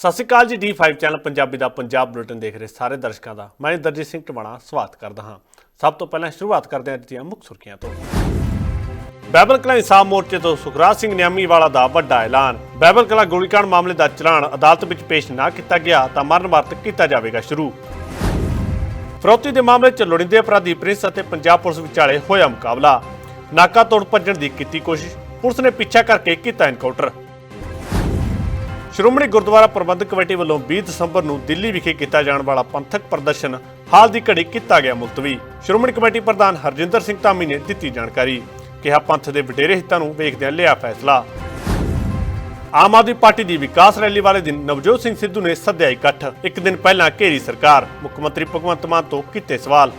ਸਤਿ ਸ਼੍ਰੀ ਅਕਾਲ ਜੀ D5 channel, Punjabi ਦਾ ਪੰਜਾਬ ਬੁਲੇਟਿਨ ਦੇਖ ਰਹੇ ਸਾਰੇ ਦਰਸ਼ਕਾਂ ਦਾ। ਮੈਂ ਦਰਜੀਤ ਸਿੰਘ ਟਵਾਣਾ, ਸਵਾਗਤ ਕਰਦਾ ਹਾਂ। ਸਭ ਤੋਂ ਪਹਿਲਾਂ ਸ਼ੁਰੂਆਤ ਕਰਦੇ ਹਾਂ ਅੱਜ ਦੀਆਂ ਮੁੱਖ ਸੁਰਖੀਆਂ ਤੋਂ। ਬਾਈਬਲ ਕਲਾ ਇਨਸਾਫ ਮੋਰਚੇ ਤੋਂ ਸੁਖਰਾਜ ਸਿੰਘ ਨਿਆਮੀ ਵਾਲਾ ਦਾ ਵੱਡਾ ਐਲਾਨ। ਬੈਬਲ ਕਲਾ ਗੋਲੀਕਾਂਡ ਮਾਮਲੇ ਦਾ ਚਲਾਨ ਅਦਾਲਤ ਵਿੱਚ ਪੇਸ਼ ਨਾ ਕੀਤਾ ਗਿਆ ਤਾਂ ਮਰਨ ਵਰਤ ਕੀਤਾ ਜਾਵੇਗਾ ਸ਼ੁਰੂ। ਫਰੋਤੀ ਦੇ ਮਾਮਲੇ 'ਚ ਲੋੜੀਂਦੇ ਅਪਰਾਧੀ ਪ੍ਰਿੰਸ ਅਤੇ ਪੰਜਾਬ ਪੁਲਿਸ ਵਿਚਾਲੇ ਹੋਇਆ ਮੁਕਾਬਲਾ। ਨਾਕਾ ਤੋੜ ਭੱਜਣ ਦੀ ਕੀਤੀ ਕੋਸ਼ਿਸ਼। ਪੁਲਿਸ ਨੇ ਪਿੱਛਾ ਕਰਕੇ ਕੀਤਾ ਐਨਕਾਊਂਟਰ। ਸ਼੍ਰੋਮਣੀ ਗੁਰਦੁਆਰਾ ਪ੍ਰਬੰਧਕ ਕਮੇਟੀ ਵੱਲੋਂ 20 ਦਸੰਬਰ ਨੂੰ ਦਿੱਲੀ ਵਿਖੇ ਕੀਤਾ ਜਾਣ ਵਾਲਾ ਪੰਥਕ ਪ੍ਰਦਰਸ਼ਨ ਹਾਲ ਦੀ ਘੜੀ ਕੀਤਾ ਗਿਆ ਮੁਲਤਵੀ। ਸ਼੍ਰੋਮਣੀ ਕਮੇਟੀ ਪ੍ਰਧਾਨ ਹਰਜਿੰਦਰ ਸਿੰਘ ਧਾਮੀ ਨੇ ਦਿੱਤੀ ਜਾਣਕਾਰੀ। ਕਿਹਾ ਪੰਥ ਦੇ ਵਡੇਰੇ ਹਿੱਤਾਂ ਨੂੰ ਵੇਖਦਿਆਂ ਲਿਆ ਫੈਸਲਾ। ਆਮ ਆਦਮੀ ਪਾਰਟੀ ਦੀ ਵਿਕਾਸ ਰੈਲੀ ਵਾਲੇ ਦਿਨ ਨਵਜੋਤ ਸਿੰਘ ਸਿੱਧੂ ਨੇ ਸੱਦਿਆ ਇਕੱਠ। ਇੱਕ ਦਿਨ ਪਹਿਲਾਂ ਘੇਰੀ ਸਰਕਾਰ। ਮੁੱਖ ਮੰਤਰੀ ਭਗਵੰਤ ਮਾਨ ਤੋਂ ਕੀਤੇ ਸਵਾਲ।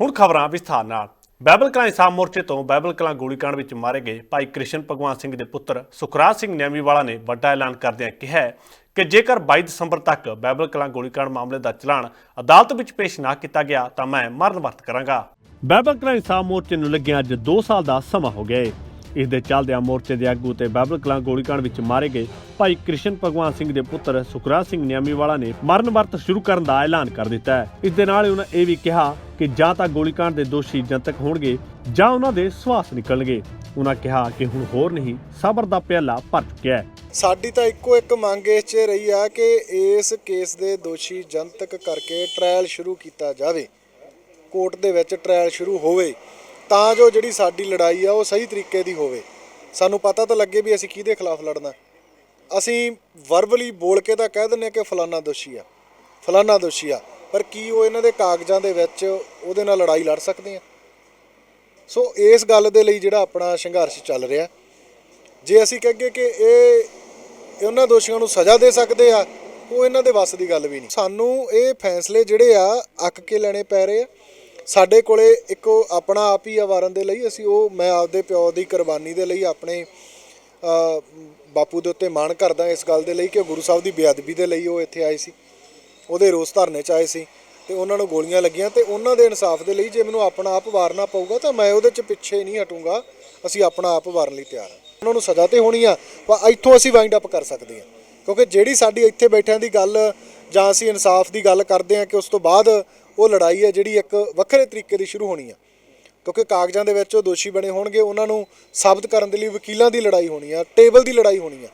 ਹੁਣ ਖਬਰਾਂ ਵਿਸਥਾਰ ਨਾਲ। ਬਾਈਬਲ ਕਲਾਂ ਇਸਾਮ ਮੋਰਚੇ ਤੋਂ ਬਾਈਬਲ ਕਲਾਂ ਗੋਲੀਕਾਂਡ ਵਿੱਚ ਮਾਰੇ ਗਏ ਭਾਈ ਕ੍ਰਿਸ਼ਨ ਭਗਵਾਨ ਸਿੰਘ ਦੇ ਪੁੱਤਰ ਸੁਖਰਾਜ ਸਿੰਘ ਨਿਆਮੀਵਾਲਾ ਨੇ ਵੱਡਾ ਐਲਾਨ ਕਰਦਿਆਂ ਕਿਹਾ ਕਿ ਜੇਕਰ 22 ਦਸੰਬਰ ਤੱਕ ਬਾਈਬਲ ਕਲਾਂ ਗੋਲੀਕਾਂਡ ਮਾਮਲੇ ਦਾ ਚਲਾਨ ਅਦਾਲਤ ਵਿੱਚ ਪੇਸ਼ ਨਾ ਕੀਤਾ ਗਿਆ ਤਾਂ ਮੈਂ ਮਰਨ ਵਰਤ ਕਰਾਂਗਾ। ਬਾਈਬਲ ਕਲਾਂ ਇਸਾਮ ਮੋਰਚੇ ਨੂੰ ਲੱਗਿਆ ਅੱਜ 2 ਸਾਲ ਦਾ ਸਮਾਂ ਹੋ ਗਿਆ ਹੈ ਇਸ ਦੇ ਚੱਲਦਿਆਂ ਮੋਰਚੇ ਦੇ ਆਗੂ ਤੇ ਬਾਬਲ ਕਲਾਂ ਗੋਲੀकांड ਵਿੱਚ ਮਾਰੇ ਗਏ। ਭਾਈ ਕ੍ਰਿਸ਼ਨ ਭਗਵਾਨ ਸਿੰਘ ਦੇ ਪੁੱਤਰ ਸੁਖਰਾਜ ਸਿੰਘ ਨਿਆਮੀਵਾਲਾ ਨੇ ਮਰਨ ਵਰਤ ਸ਼ੁਰੂ ਕਰਨ ਦਾ ਐਲਾਨ ਕਰ ਦਿੱਤਾ ਹੈ। ਇਸ ਦੇ ਨਾਲ ਹੀ ਉਹਨਾਂ ਇਹ ਵੀ ਕਿਹਾ ਕਿ ਜਾਂ ਤਾਂ ਗੋਲੀकांड ਦੇ ਦੋਸ਼ੀ ਜਨਤਕ ਹੋਣਗੇ ਜਾਂ ਉਹਨਾਂ ਦੇ ਸਵਾਸ ਨਿਕਲਣਗੇ। ਉਹਨਾਂ ਕਿਹਾ ਕਿ ਹੁਣ ਹੋਰ ਨਹੀਂ, ਸਬਰ ਦਾ ਪਿਆਲਾ ਭਰ ਚੁੱਕਿਆ ਹੈ। ਸਾਡੀ ਤਾਂ ਇੱਕੋ ਇੱਕ ਮੰਗ ਇਸ 'ਚ ਰਹੀ ਆ ਕਿ ਇਸ ਕੇਸ ਦੇ ਦੋਸ਼ੀ ਜਨਤਕ ਕਰਕੇ ਟ੍ਰਾਇਲ ਸ਼ੁਰੂ ਕੀਤਾ ਜਾਵੇ। ਕੋਰਟ ਦੇ ਵਿੱਚ ਟ੍ਰਾਇਲ ਸ਼ੁਰੂ ਹੋਵੇ। ਤਾਂ ਜੋ ਜਿਹੜੀ ਸਾਡੀ ਲੜਾਈ ਆ ਉਹ ਸਹੀ ਤਰੀਕੇ ਦੀ ਹੋਵੇ। ਸਾਨੂੰ ਪਤਾ ਤਾਂ ਲੱਗੇ ਵੀ ਅਸੀਂ ਕਿਹਦੇ ਖਿਲਾਫ ਲੜਨਾ ਅਸੀਂ ਵਰਬਲੀ ਬੋਲ ਕੇ ਤਾਂ ਕਹਿ ਦਿੰਦੇ ਆ ਕਿ ਫਲਾਨਾ ਦੋਸ਼ੀ ਆ, ਫਲਾਨਾ ਦੋਸ਼ੀ ਆ, ਪਰ ਕੀ ਉਹ ਇਹਨਾਂ ਦੇ ਕਾਗਜ਼ਾਂ ਦੇ ਵਿੱਚ ਉਹਦੇ ਨਾਲ ਲੜਾਈ ਲੜ ਸਕਦੇ ਆ? ਸੋ ਇਸ ਗੱਲ ਦੇ ਲਈ ਜਿਹੜਾ ਆਪਣਾ ਸੰਘਰਸ਼ ਚੱਲ ਰਿਹਾ, ਜੇ ਅਸੀਂ ਕਹੀਏ ਕਿ ਇਹ ਉਹਨਾਂ ਦੋਸ਼ੀਆਂ ਨੂੰ ਸਜ਼ਾ ਦੇ ਸਕਦੇ ਆ, ਉਹ ਇਹਨਾਂ ਦੇ ਵੱਸ ਦੀ ਗੱਲ ਵੀ ਨਹੀਂ। ਸਾਨੂੰ ਇਹ ਫੈਸਲੇ ਜਿਹੜੇ ਆ ਅੱਕ ਕੇ ਲੈਣੇ ਪੈ ਰਹੇ ਆ। ਸਾਡੇ ਕੋਲੇ ਇੱਕੋ ਆਪਣਾ ਆਪ ਹੀ ਆ ਵਾਰਨ ਦੇ ਲਈ ਅਸੀਂ ਉਹ ਮੈਂ ਆਪਦੇ ਪਿਓ ਦੀ ਕੁਰਬਾਨੀ ਦੇ ਲਈ ਆਪਣੇ ਬਾਪੂ ਦੇ ਉੱਤੇ ਮਾਣ ਕਰਦਾ ਇਸ ਗੱਲ ਦੇ ਲਈ ਕਿ ਗੁਰੂ ਸਾਹਿਬ ਦੀ ਬੇਅਦਬੀ ਦੇ ਲਈ ਉਹ ਇੱਥੇ ਆਏ ਸੀ। ਉਹਦੇ ਰੋਸ ਧਰਨੇ 'ਚ ਆਏ ਸੀ ਤੇ ਉਹਨਾਂ ਨੂੰ ਗੋਲੀਆਂ ਲੱਗੀਆਂ ਤੇ ਉਹਨਾਂ ਦੇ ਇਨਸਾਫ ਦੇ ਲਈ ਜੇ ਮੈਨੂੰ ਆਪਣਾ ਆਪ ਵਾਰਨਾ ਪਊਗਾ ਤਾਂ ਮੈਂ ਉਹਦੇ 'ਚ ਪਿੱਛੇ ਨਹੀਂ ਹਟੂੰਗਾ। ਅਸੀਂ ਆਪਣਾ ਆਪ ਵਾਰਨ ਲਈ ਤਿਆਰ ਹਾਂ। ਉਹਨਾਂ ਨੂੰ ਸਜ਼ਾ ਤੇ ਹੋਣੀ ਆ, ਪਰ ਇੱਥੋਂ ਅਸੀਂ ਵਾਈਂਡ ਅਪ ਕਰ ਸਕਦੇ ਹਾਂ। ਕਿਉਂਕਿ ਜਿਹੜੀ ਸਾਡੀ ਇੱਥੇ ਬੈਠਿਆਂ ਦੀ ਗੱਲ ਜਾਂ ਅਸੀਂ ਇਨਸਾਫ ਦੀ ਗੱਲ ਕਰਦੇ ਹਾਂ ਕਿ ਉਸ ਤੋਂ ਬਾਅਦ ਉਹ ਲੜਾਈ ਹੈ ਜਿਹੜੀ ਇੱਕ ਵੱਖਰੇ ਤਰੀਕੇ ਦੀ ਸ਼ੁਰੂ ਹੋਣੀ ਆ। ਕਿਉਂਕਿ ਕਾਗਜ਼ਾਂ ਦੇ ਵਿੱਚ ਉਹ ਦੋਸ਼ੀ ਬਣੇ ਹੋਣਗੇ ਉਹਨਾਂ ਨੂੰ ਸਾਬਤ ਕਰਨ ਦੇ ਲਈ ਵਕੀਲਾਂ ਦੀ ਲੜਾਈ ਹੋਣੀ ਆ ਟੇਬਲ ਦੀ ਲੜਾਈ ਹੋਣੀ ਆ।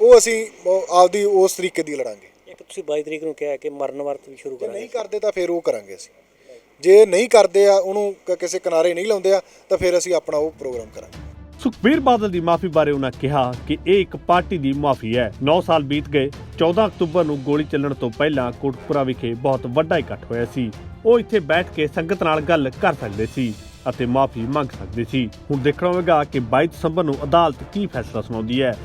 ਉਹ ਅਸੀਂ ਆਪਦੀ ਉਸ ਤਰੀਕੇ ਦੀ ਲੜਾਂਗੇ। ਇੱਕ ਤੁਸੀਂ 22 ਤਰੀਕ ਨੂੰ ਕਿਹਾ ਕਿ ਮਰਨ ਵਰਤ ਵੀ ਸ਼ੁਰੂ ਕਰਾਂਗੇ। ਨਹੀਂ ਕਰਦੇ ਤਾਂ ਫਿਰ ਉਹ ਕਰਾਂਗੇ ਅਸੀਂ। ਜੇ ਨਹੀਂ ਕਰਦੇ ਆ ਉਹਨੂੰ ਕਿਸੇ ਕਿਨਾਰੇ ਨਹੀਂ ਲਾਉਂਦੇ ਆ ਤਾਂ ਫਿਰ ਅਸੀਂ ਆਪਣਾ ਉਹ ਪ੍ਰੋਗਰਾਮ ਕਰਾਂਗੇ। ਸੁਖਬੀਰ ਬਾਦਲ ਦੀ ਮਾਫੀ ਬਾਰੇ ਉਹਨਾਂ ਕਿਹਾ ਕਿ ਇਹ ਇੱਕ ਪਾਰਟੀ ਦੀ ਮਾਫੀ ਹੈ। 9 ਸਾਲ ਬੀਤ ਗਏ 14 ਅਕਤੂਬਰ ਨੂੰ ਗੋਲੀ ਚੱਲਣ ਤੋਂ ਪਹਿਲਾਂ ਕੋਟਪੁਰਾ ਵਿਖੇ ਬਹੁਤ ਵੱਡਾ ਇਕੱਠ ਹੋਇਆ ਸੀ। ਉਹ ਇੱਥੇ ਬੈਠ ਕੇ ਸੰਗਤ ਨਾਲ ਗੱਲ ਕਰ ਸਕਦੇ ਸੀ ਅਤੇ ਮਾਫੀ ਮੰਗ ਸਕਦੇ ਸੀ। ਹੁਣ ਦੇਖਣਾ ਹੋਵੇਗਾ ਕਿ 22 ਦਸੰਬਰ ਨੂੰ ਅਦਾਲਤ ਕੀ ਫੈਸਲਾ ਸੁਣਾਉਂਦੀ ਹੈ।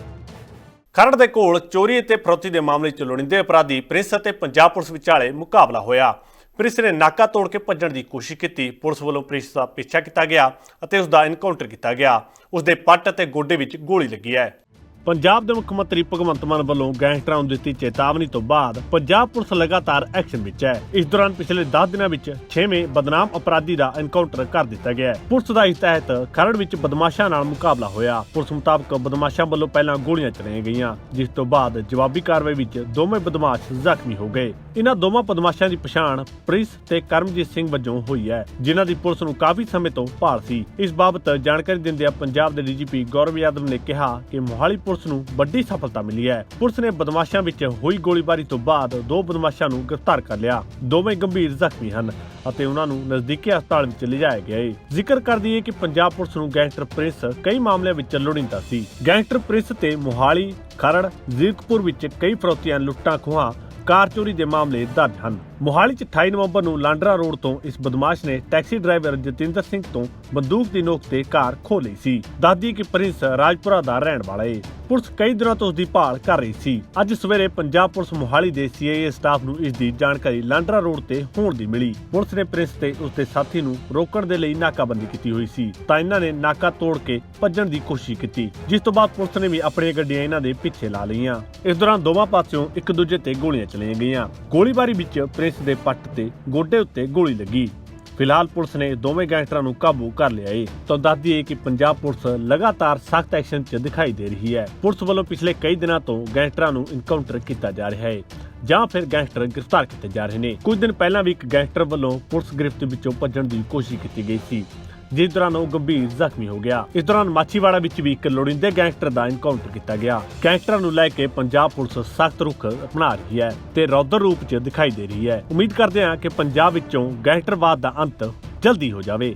ਖਰੜ ਦੇ ਕੋਲ ਚੋਰੀ ਅਤੇ ਫਰੋਤੀ ਦੇ ਮਾਮਲੇ 'ਚ ਲੋੜੀਂਦੇ ਅਪਰਾਧੀ ਪ੍ਰਿੰਸ ਅਤੇ ਪੰਜਾਬ ਪੁਲਿਸ ਵਿਚਾਲੇ ਮੁਕਾਬਲਾ ਹੋਇਆ। ਪ੍ਰਿੰਸ ਨੇ ਨਾਕਾ ਤੋੜ ਕੇ ਭੱਜਣ ਦੀ ਕੋਸ਼ਿਸ਼ ਕੀਤੀ। ਪੁਲਿਸ ਵੱਲੋਂ ਪ੍ਰਿੰਸ ਦਾ ਪਿੱਛਾ ਕੀਤਾ ਗਿਆ ਅਤੇ ਉਸ ਦਾ ਐਨਕਾਊਂਟਰ ਕੀਤਾ ਗਿਆ। ਉਸ ਦੇ ਪੱਟ ਅਤੇ ਗੋਡੇ ਵਿੱਚ ਗੋਲੀ ਲੱਗੀ ਹੈ। ਪੰਜਾਬ ਦੇ ਮੁੱਖ ਮੰਤਰੀ ਭਗਵੰਤ ਮਾਨ ਵੱਲੋਂ ਗੈਂਗਸਟਰਾਂ ਨੂੰ ਦਿੱਤੀ ਚੇਤਾਵਨੀ ਤੋਂ ਬਾਅਦ ਪੰਜਾਬ ਪੁਲਿਸ ਲਗਾਤਾਰ ਐਕਸ਼ਨ ਵਿੱਚ ਹੈ। ਇਸ ਦੌਰਾਨ ਪਿਛਲੇ 10 ਦਿਨਾਂ ਵਿੱਚ 6ਵੇਂ ਬਦਨਾਮ ਅਪਰਾਧੀ ਦਾ ਐਨਕਾਊਂਟਰ ਕਰ ਦਿੱਤਾ ਗਿਆ ਹੈ। ਪੁਲਿਸ ਦਾ ਇਸ ਤਹਿਤ ਖਰੜ ਵਿੱਚ ਬਦਮਾਸ਼ਾਂ ਨਾਲ ਮੁਕਾਬਲਾ ਹੋਇਆ। ਪੁਲਿਸ ਮੁਤਾਬਕ ਬਦਮਾਸ਼ਾਂ ਵੱਲੋਂ ਪਹਿਲਾਂ ਗੋਲੀਆਂ ਚਲਾਈਆਂ ਗਈਆਂ, ਜਿਸ ਤੋਂ ਬਾਅਦ ਜਵਾਬੀ ਕਾਰਵਾਈ ਵਿੱਚ ਦੋਵੇਂ ਬਦਮਾਸ਼ ਜ਼ਖਮੀ ਹੋ ਗਏ। ਇਹਨਾਂ ਦੋਵਾਂ ਬਦਮਾਸ਼ਾਂ ਦੀ ਪਛਾਣ ਪ੍ਰਿੰਸ ਤੇ ਕਰਮਜੀਤ ਸਿੰਘ ਵਜੋਂ ਹੋਈ ਹੈ, ਜਿਨ੍ਹਾਂ ਦੀ ਪੁਲਿਸ ਨੂੰ ਕਾਫੀ ਸਮੇਂ ਤੋਂ ਭਾਲ ਸੀ। ਇਸ ਬਾਬਤ ਜਾਣਕਾਰੀ ਦਿੰਦਿਆਂ ਪੰਜਾਬ ਦੇ ਡੀਜੀਪੀ ਗੌਰਵ ਯਾਦਵ ਨੇ ਕਿਹਾ ਕਿ ਮੋਹਾਲੀ ਪੁਲਿਸ ਨੂੰ ਵੱਡੀ ਸਫਲਤਾ ਮਿਲੀ ਹੈ। ਪੁਲਿਸ ਨੇ ਬਦਮਾਸ਼ਾਂ ਵਿੱਚ ਹੋਈ ਗੋਲੀਬਾਰੀ ਤੋਂ ਬਾਅਦ ਦੋ ਬਦਮਾਸ਼ਾਂ ਨੂੰ ਗ੍ਰਿਫਤਾਰ ਕਰ ਲਿਆ। ਦੋਵੇਂ ਗੰਭੀਰ ਜ਼ਖਮੀ ਹਨ ਅਤੇ ਉਹਨਾਂ ਨੂੰ ਨਜ਼ਦੀਕੀ ਹਸਪਤਾਲ ਵਿੱਚ ਲਿਜਾਇਆ ਗਿਆ ਹੈ ਜ਼ਿਕਰ ਕਰ ਦਈਏ ਕਿ ਪੰਜਾਬ ਪੁਲਿਸ ਨੂੰ ਗੈਂਗਸਟਰ ਪ੍ਰਿੰਸ ਕਈ ਮਾਮਲਿਆਂ ਵਿੱਚ ਲੋੜੀਂਦਾ ਸੀ। ਗੈਂਗਸਟਰ ਪ੍ਰਿੰਸ ਤੇ ਮੋਹਾਲੀ, ਖਰੜ, ਜ਼ੀਰਕਪੁਰ ਵਿੱਚ ਕਈ ਫਰੋਤੀਆਂ ਲੁੱਟਾਂ ਖੋਹਾਂ ਕਾਰ ਚੋਰੀ ਦੇ ਮਾਮਲੇ ਦਰਜ ਹਨ। ਮੋਹਾਲੀ 'ਚ 28 ਨਵੰਬਰ ਨੂੰ ਲਾਂਡਰਾ ਰੋਡ ਤੋਂ ਇਸ ਬਦਮਾਸ਼ ਨੇ ਟੈਕਸੀ ਡਰਾਈਵਰ ਜਤਿੰਦਰ ਸਿੰਘ ਤੋਂ ਬੰਦੂਕ ਦੀ ਨੋਕ ਤੇ ਕਾਰ ਖੋ ਲਈ ਸੀ। ਦੱਸਦੀ ਕਿ ਪ੍ਰਿੰਸ ਰਾਜਪੁਰਾ ਦਾ ਰਹਿਣ ਵਾਲਾ ਏ। ਪੁਲਿਸ ਕਈ ਦਿਨਾਂ ਤੋਂ ਉਸ ਦੀ ਭਾਲ ਕਰ ਰਹੀ ਸੀ। ਅੱਜ ਸਵੇਰੇ ਪੰਜਾਬ ਪੁਲਿਸ ਮੋਹਾਲੀ ਦੇ ਸੀਆਈਏ ਸਟਾਫ ਨੂੰ ਇਸ ਦੀ ਜਾਣਕਾਰੀ ਲਾਂਡਰਾ ਰੋਡ ਤੇ ਹੋਣ ਦੀ ਮਿਲੀ। ਪੁਲਿਸ ਨੇ ਪ੍ਰਿੰਸ ਤੇ ਉਸ ਦੇ ਸਾਥੀ ਨੂੰ ਰੋਕਣ ਦੇ ਲਈ ਨਾਕਾਬੰਦੀ ਕੀਤੀ ਹੋਈ ਸੀ। ਤਾਂ ਇਹਨਾਂ ਨੇ ਨਾਕਾ ਤੋੜ ਕੇ ਭੱਜਣ ਦੀ ਕੋਸ਼ਿਸ਼ ਕੀਤੀ, ਜਿਸ ਤੋਂ ਬਾਅਦ ਪੁਲਿਸ ਨੇ ਵੀ ਆਪਣੀਆਂ ਗੱਡੀਆਂ ਇਹਨਾਂ ਦੇ ਪਿੱਛੇ ਲਾ ਲਈਆਂ। ਇਸ ਦੌਰਾਨ ਦੋਵਾਂ ਪਾਸਿਓਂ ਇੱਕ ਦੂਜੇ ਤੇ ਗੋਲੀਆਂ ਚਲਾਈਆਂ ਗਈਆਂ। ਗੋਲੀਬਾਰੀ ਵਿੱਚ ਪ੍ਰਿੰਸ ਦੇ ਪੱਟ ਤੇ ਗੋਡੇ ਉੱਤੇ ਗੋਲੀ ਲੱਗੀ। ਫਿਲਹਾਲ ਪੁਲਿਸ ਨੇ ਦੋਵੇਂ ਗੈਂਗਸਟਰਾਂ ਨੂੰ ਕਾਬੂ ਕਰ ਲਿਆ ਏ। ਤਾਂ ਦੱਸ ਦਈਏ ਕਿ ਪੰਜਾਬ ਪੁਲਿਸ ਲਗਾਤਾਰ ਸਖਤ ਐਕਸ਼ਨ 'ਚ ਦਿਖਾਈ ਦੇ ਰਹੀ ਹੈ। ਪੁਲਿਸ ਵੱਲੋਂ ਪਿਛਲੇ ਕਈ ਦਿਨਾਂ ਤੋਂ ਗੈਂਗਸਟਰਾਂ ਨੂੰ ਇਨਕਾਊਂਟਰ ਕੀਤਾ ਜਾ ਰਿਹਾ ਹੈ ਜਾਂ ਫਿਰ ਗੈਂਗਸਟਰ ਗ੍ਰਿਫਤਾਰ ਕੀਤੇ ਜਾ ਰਹੇ ਨੇ। ਕੁਝ ਦਿਨ ਪਹਿਲਾਂ ਵੀ ਇੱਕ ਗੈਂਗਸਟਰ ਵੱਲੋਂ ਪੁਲਿਸ ਗ੍ਰਿਫਤ ਵਿੱਚੋਂ ਭੱਜਣ ਦੀ ਕੋਸ਼ਿਸ਼ ਕੀਤੀ ਗਈ ਸੀ। ਜਿਸ ਦੌਰਾਨ ਉਹ ਗੰਭੀਰ ਜ਼ਖਮੀ ਹੋ ਗਿਆ। ਇਸ ਦੌਰਾਨ ਮਾਛੀਵਾੜਾ ਵਿੱਚ ਵੀ ਇੱਕ ਲੋੜੀਂਦੇ ਗੈਂਗਸਟਰ ਦਾ ਇਨਕਾਊਂਟਰ ਕੀਤਾ ਗਿਆ। ਗੈਂਗਸਟਰਾਂ ਨੂੰ ਲੈ ਕੇ ਪੰਜਾਬ ਪੁਲਿਸ ਸਖਤ ਰੁਖ ਅਪਣਾ ਰਹੀ ਹੈ ਤੇ ਰੌਦਰ ਰੂਪ 'ਚ ਦਿਖਾਈ ਦੇ ਰਹੀ ਹੈ। ਉਮੀਦ ਕਰਦੇ ਹਾਂ ਕਿ ਪੰਜਾਬ ਵਿੱਚੋਂ ਗੈਂਗਸਟਰਵਾਦ ਦਾ ਅੰਤ ਜਲਦੀ ਹੋ ਜਾਵੇ।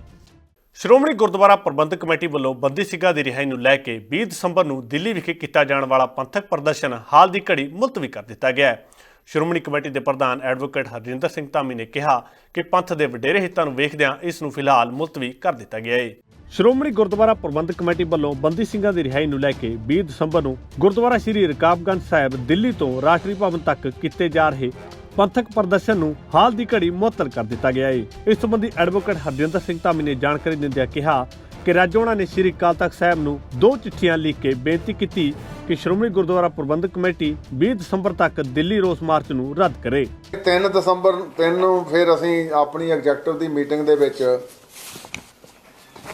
ਸ਼੍ਰੋਮਣੀ ਗੁਰਦੁਆਰਾ ਪ੍ਰਬੰਧਕ ਕਮੇਟੀ ਵੱਲੋਂ ਬੰਦੀ ਸਿੰਘਾਂ ਦੀ ਰਿਹਾਈ ਨੂੰ ਲੈ ਕੇ 20 ਦਸੰਬਰ ਨੂੰ ਦਿੱਲੀ ਵਿਖੇ ਕੀਤਾ ਜਾਣ ਵਾਲਾ ਪੰਥਕ ਪ੍ਰਦਰਸ਼ਨ ਹਾਲ ਦੀ ਘੜੀ ਮੁਲਤਵੀ ਕਰ ਦਿੱਤਾ ਗਿਆ ਹੈ। ਸ਼੍ਰੋਮਣੀ ਕਮੇਟੀ ਦੇ ਪ੍ਰਧਾਨ ਐਡਵੋਕੇਟ ਹਰਜਿੰਦਰ ਸਿੰਘ ਧਾਮੀ ਨੇ ਕਿਹਾ ਕਿ ਪੰਥ ਦੇ ਵਡੇਰੇ ਹਿੱਤਾਂ ਨੂੰ ਵੇਖਦਿਆਂ ਇਸ ਨੂੰ ਫਿਲਹਾਲ ਮੁਲਤਵੀ ਕਰ ਦਿੱਤਾ ਗਿਆ ਹੈ ਸ਼੍ਰੋਮਣੀ ਗੁਰਦੁਆਰਾ ਪ੍ਰਬੰਧਕ ਕਮੇਟੀ ਵੱਲੋਂ ਬੰਦੀ ਸਿੰਘਾਂ ਦੀ ਰਿਹਾਈ ਨੂੰ ਲੈ ਕੇ 20 ਦਸੰਬਰ ਨੂੰ ਗੁਰਦੁਆਰਾ ਸ੍ਰੀ ਰਕਾਬਗੰਜ ਸਾਹਿਬ, ਦਿੱਲੀ ਤੋਂ ਰਾਸ਼ਟਰੀ ਭਵਨ ਤੱਕ ਕੀਤੇ ਜਾ ਰਹੇ ਪੰਥਕ ਪ੍ਰਦਰਸ਼ਨ ਨੂੰ ਹਾਲ ਦੀ ਘੜੀ ਮੁਅੱਤਲ ਕਰ ਦਿੱਤਾ ਗਿਆ ਹੈ ਇਸ ਸੰਬੰਧੀ ਐਡਵੋਕੇਟ ਹਰਜਿੰਦਰ ਸਿੰਘ ਧਾਮੀ ਨੇ ਜਾਣਕਾਰੀ ਦਿੰਦਿਆਂ ਕਿਹਾ ਕਿ ਰਾਜੋਣਾ ਨੇ ਸ੍ਰੀ ਅਕਾਲ ਤਖਤ ਸਾਹਿਬ ਨੂੰ ਦੋ ਚਿੱਠੀਆਂ ਲਿਖ ਕੇ ਬੇਨਤੀ ਕੀਤੀ ਕਿ ਸ਼੍ਰੋਮਣੀ ਗੁਰਦੁਆਰਾ ਪ੍ਰਬੰਧਕ ਕਮੇਟੀ 20 ਦਸੰਬਰ ਤੱਕ ਦਿੱਲੀ ਰੋਸ ਮਾਰਚ ਨੂੰ ਰੱਦ ਕਰੇ। 3 ਦਸੰਬਰ 3 ਨੂੰ ਫਿਰ ਅਸੀਂ ਆਪਣੀ ਐਗਜ਼ੈਕਟਿਵ ਦੀ ਮੀਟਿੰਗ ਦੇ ਵਿੱਚ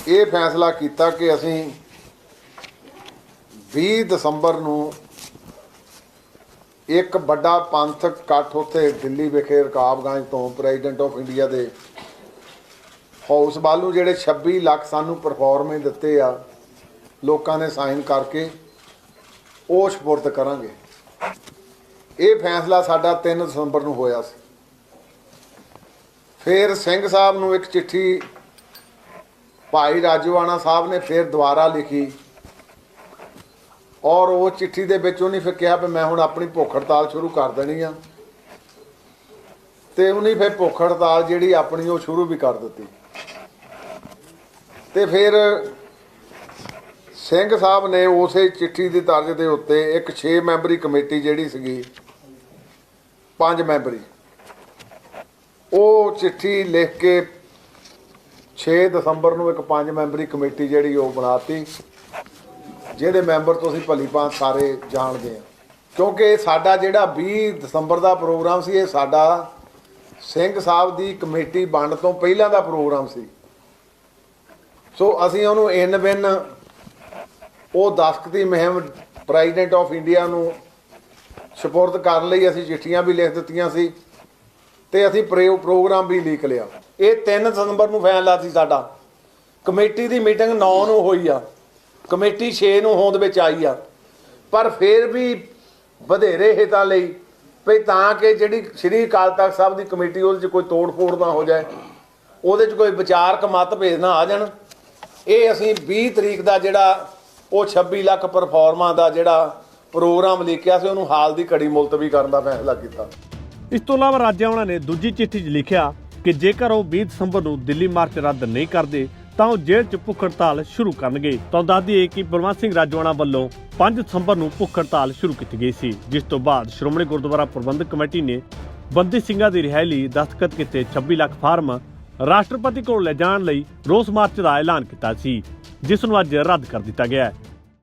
ਇਹ ਫੈਸਲਾ ਕੀਤਾ ਕਿ ਅਸੀਂ 20 ਦਸੰਬਰ ਨੂੰ ਇੱਕ ਵੱਡਾ ਪੰਥਕ ਇਕੱਠ ਉੱਥੇ ਦਿੱਲੀ ਵਿਖੇ ਰਕਾਬਗੰਜ ਤੋਂ ਪ੍ਰੈਜ਼ੀਡੈਂਟ ਆਫ ਇੰਡੀਆ ਦੇ ਹਾਊਸ ਵੱਲ ਨੂੰ ਜਿਹੜੇ 26 ਲੱਖ ਸਾਨੂੰ ਪਰਫਾਰਮੇ ਦਿੱਤੇ ਆ, ਲੋਕਾਂ ਨੇ ਸਾਈਨ ਕਰਕੇ, ਉਹ ਸਪੁਰਦ ਕਰਾਂਗੇ। ਇਹ ਫੈਸਲਾ ਸਾਡਾ 3 ਦਸੰਬਰ ਨੂੰ ਹੋਇਆ ਸੀ। ਫਿਰ ਸਿੰਘ ਸਾਹਿਬ ਨੂੰ ਇੱਕ ਚਿੱਠੀ ਭਾਈ ਰਾਜਵਾਨਾ ਸਾਹਿਬ ਨੇ ਫਿਰ ਦੁਬਾਰਾ ਲਿਖੀ। ਔਰ ਉਹ ਚਿੱਠੀ ਦੇ ਵਿੱਚ ਉਹਨੇ ਫਿਰ ਕਿਹਾ ਵੀ ਮੈਂ ਹੁਣ ਆਪਣੀ ਭੁੱਖ ਹੜਤਾਲ ਸ਼ੁਰੂ ਕਰ ਦੇਣੀ ਆ। ਤੇ ਉਹਨੇ ਫਿਰ ਭੁੱਖ ਹੜਤਾਲ ਜਿਹੜੀ ਆਪਣੀ ਉਹ ਸ਼ੁਰੂ ਵੀ ਕਰ ਦਿੱਤੀ। ਤੇ ਫਿਰ ਸਿੰਘ ਸਾਹਿਬ ਨੇ ਉਸੇ ਚਿੱਠੀ ਦੀ ਤਰਜ਼ ਦੇ ਉੱਤੇ ਇੱਕ 6 ਮੈਂਬਰੀ ਕਮੇਟੀ ਜਿਹੜੀ ਸੀਗੀ, ਪੰਜ ਮੈਂਬਰੀ, ਉਹ ਚਿੱਠੀ ਲਿਖ ਕੇ 6 ਦਸੰਬਰ ਨੂੰ ਇੱਕ ਪੰਜ ਮੈਂਬਰੀ ਕਮੇਟੀ ਜਿਹੜੀ ਉਹ ਬਣਾਤੀ, ਜਿਹਦੇ ਮੈਂਬਰ ਤੁਸੀਂ ਭਲੀ ਭਾਂਤ ਸਾਰੇ ਜਾਣਦੇ ਆ ਕਿਉਂਕਿ ਸਾਡਾ ਜਿਹੜਾ 20 ਦਸੰਬਰ ਦਾ ਪ੍ਰੋਗਰਾਮ ਸੀ, ਇਹ ਸਾਡਾ ਸਿੰਘ ਸਾਹਿਬ ਦੀ ਕਮੇਟੀ ਬਣਨ ਤੋਂ ਪਹਿਲਾਂ ਦਾ ਪ੍ਰੋਗਰਾਮ ਸੀ। ਸੋ ਅਸੀਂ ਉਹਨੂੰ ਇਨ ਬਿਨ ਉਹ ਦਸਤਖਤੀ ਮੁਹਿੰਮ ਪ੍ਰੈਜ਼ੀਡੈਂਟ ਆਫ ਇੰਡੀਆ ਨੂੰ ਸਪੁਰਦ ਕਰਨ ਲਈ ਅਸੀਂ ਚਿੱਠੀਆਂ ਵੀ ਲਿਖ ਦਿੱਤੀਆਂ ਸੀ ਤੇ ਅਸੀਂ ਪ੍ਰੋ- ਪ੍ਰੋਗਰਾਮ ਵੀ ਲੀਕ ਲਿਆ। ਇਹ 3 ਦਸੰਬਰ ਨੂੰ ਫੈਸਲਾ ਸੀ ਸਾਡਾ। ਕਮੇਟੀ ਦੀ ਮੀਟਿੰਗ 9 ਨੂੰ ਹੋਈ ਆ। ਕਮੇਟੀ 6 ਨੂੰ ਹੋਂਦ ਵਿੱਚ ਆਈ ਆ। ਪਰ ਫਿਰ ਵੀ ਵਧੇਰੇ ਹਿੱਤਾਂ ਲਈ ਵੀ ਤਾਂ ਕਿ ਜਿਹੜੀ ਸ੍ਰੀ ਅਕਾਲ ਤਖਤ ਸਾਹਿਬ ਦੀ ਕਮੇਟੀ ਉਹਦੇ 'ਚ ਕੋਈ ਤੋੜ ਫੋੜ ਨਾ ਹੋ ਜਾਏ, ਉਹਦੇ 'ਚ ਕੋਈ ਵਿਚਾਰਕ ਮਤਭੇਦ ਨਾ ਆ ਜਾਣ। ਇਹ ਅਸੀਂ 20 ਤਰੀਕ ਦਾ ਜਿਹੜਾ ਉਹ 26 ਲੱਖ ਪਰਫਾਰਮਾਂ ਦਾ ਜਿਹੜਾ ਪ੍ਰੋਗਰਾਮ ਲਿਖਿਆ ਸੀ, ਉਹਨੂੰ ਹਾਲ ਦੀ ਘੜੀ ਮੁਲਤਵੀ ਕਰਨ ਦਾ ਫੈਸਲਾ ਕੀਤਾ। ਇਸ ਤੋਂ ਇਲਾਵਾ ਰਾਜਿਆਣਾ ਨੇ ਦੂਜੀ ਚਿੱਠੀ 'ਚ ਲਿਖਿਆ ਕਿ ਜੇਕਰ ਉਹ 20 ਦਸੰਬਰ ਨੂੰ ਦਿੱਲੀ ਮਾਰਚ ਰੱਦ ਨਹੀਂ ਕਰਦੇ, ਤਾਂ ਉਹ ਜੇਲ੍ਹ 'ਚ ਭੁੱਖ ਹੜਤਾਲ ਸ਼ੁਰੂ ਕਰਨਗੇ। ਤਾਂ ਦੱਸ ਦਈਏ ਕਿ ਬਲਵੰਤ ਸਿੰਘ ਰਾਜਵਾਨਾ ਵੱਲੋਂ 5 ਦਸੰਬਰ ਨੂੰ ਭੁੱਖ ਹੜਤਾਲ ਸ਼ੁਰੂ ਕੀਤੀ ਗਈ ਸੀ, ਜਿਸ ਤੋਂ ਬਾਅਦ ਸ਼੍ਰੋਮਣੀ ਗੁਰਦੁਆਰਾ ਪ੍ਰਬੰਧਕ ਕਮੇਟੀ ਨੇ ਬੰਦੀ ਸਿੰਘਾਂ ਦੀ ਰਿਹਾਈ ਲਈ ਦਸਤਖਤ ਕੀਤੇ 26 ਲੱਖ ਫਾਰਮ ਰਾਸ਼ਟਰਪਤੀ ਕੋਲ ਲੈ ਜਾਣ ਲਈ ਰੋਸ ਮਾਰਚ ਦਾ ਐਲਾਨ ਕੀਤਾ ਸੀ, ਜਿਸ ਨੂੰ ਅੱਜ ਰੱਦ ਕਰ ਦਿੱਤਾ ਗਿਆ ਹੈ।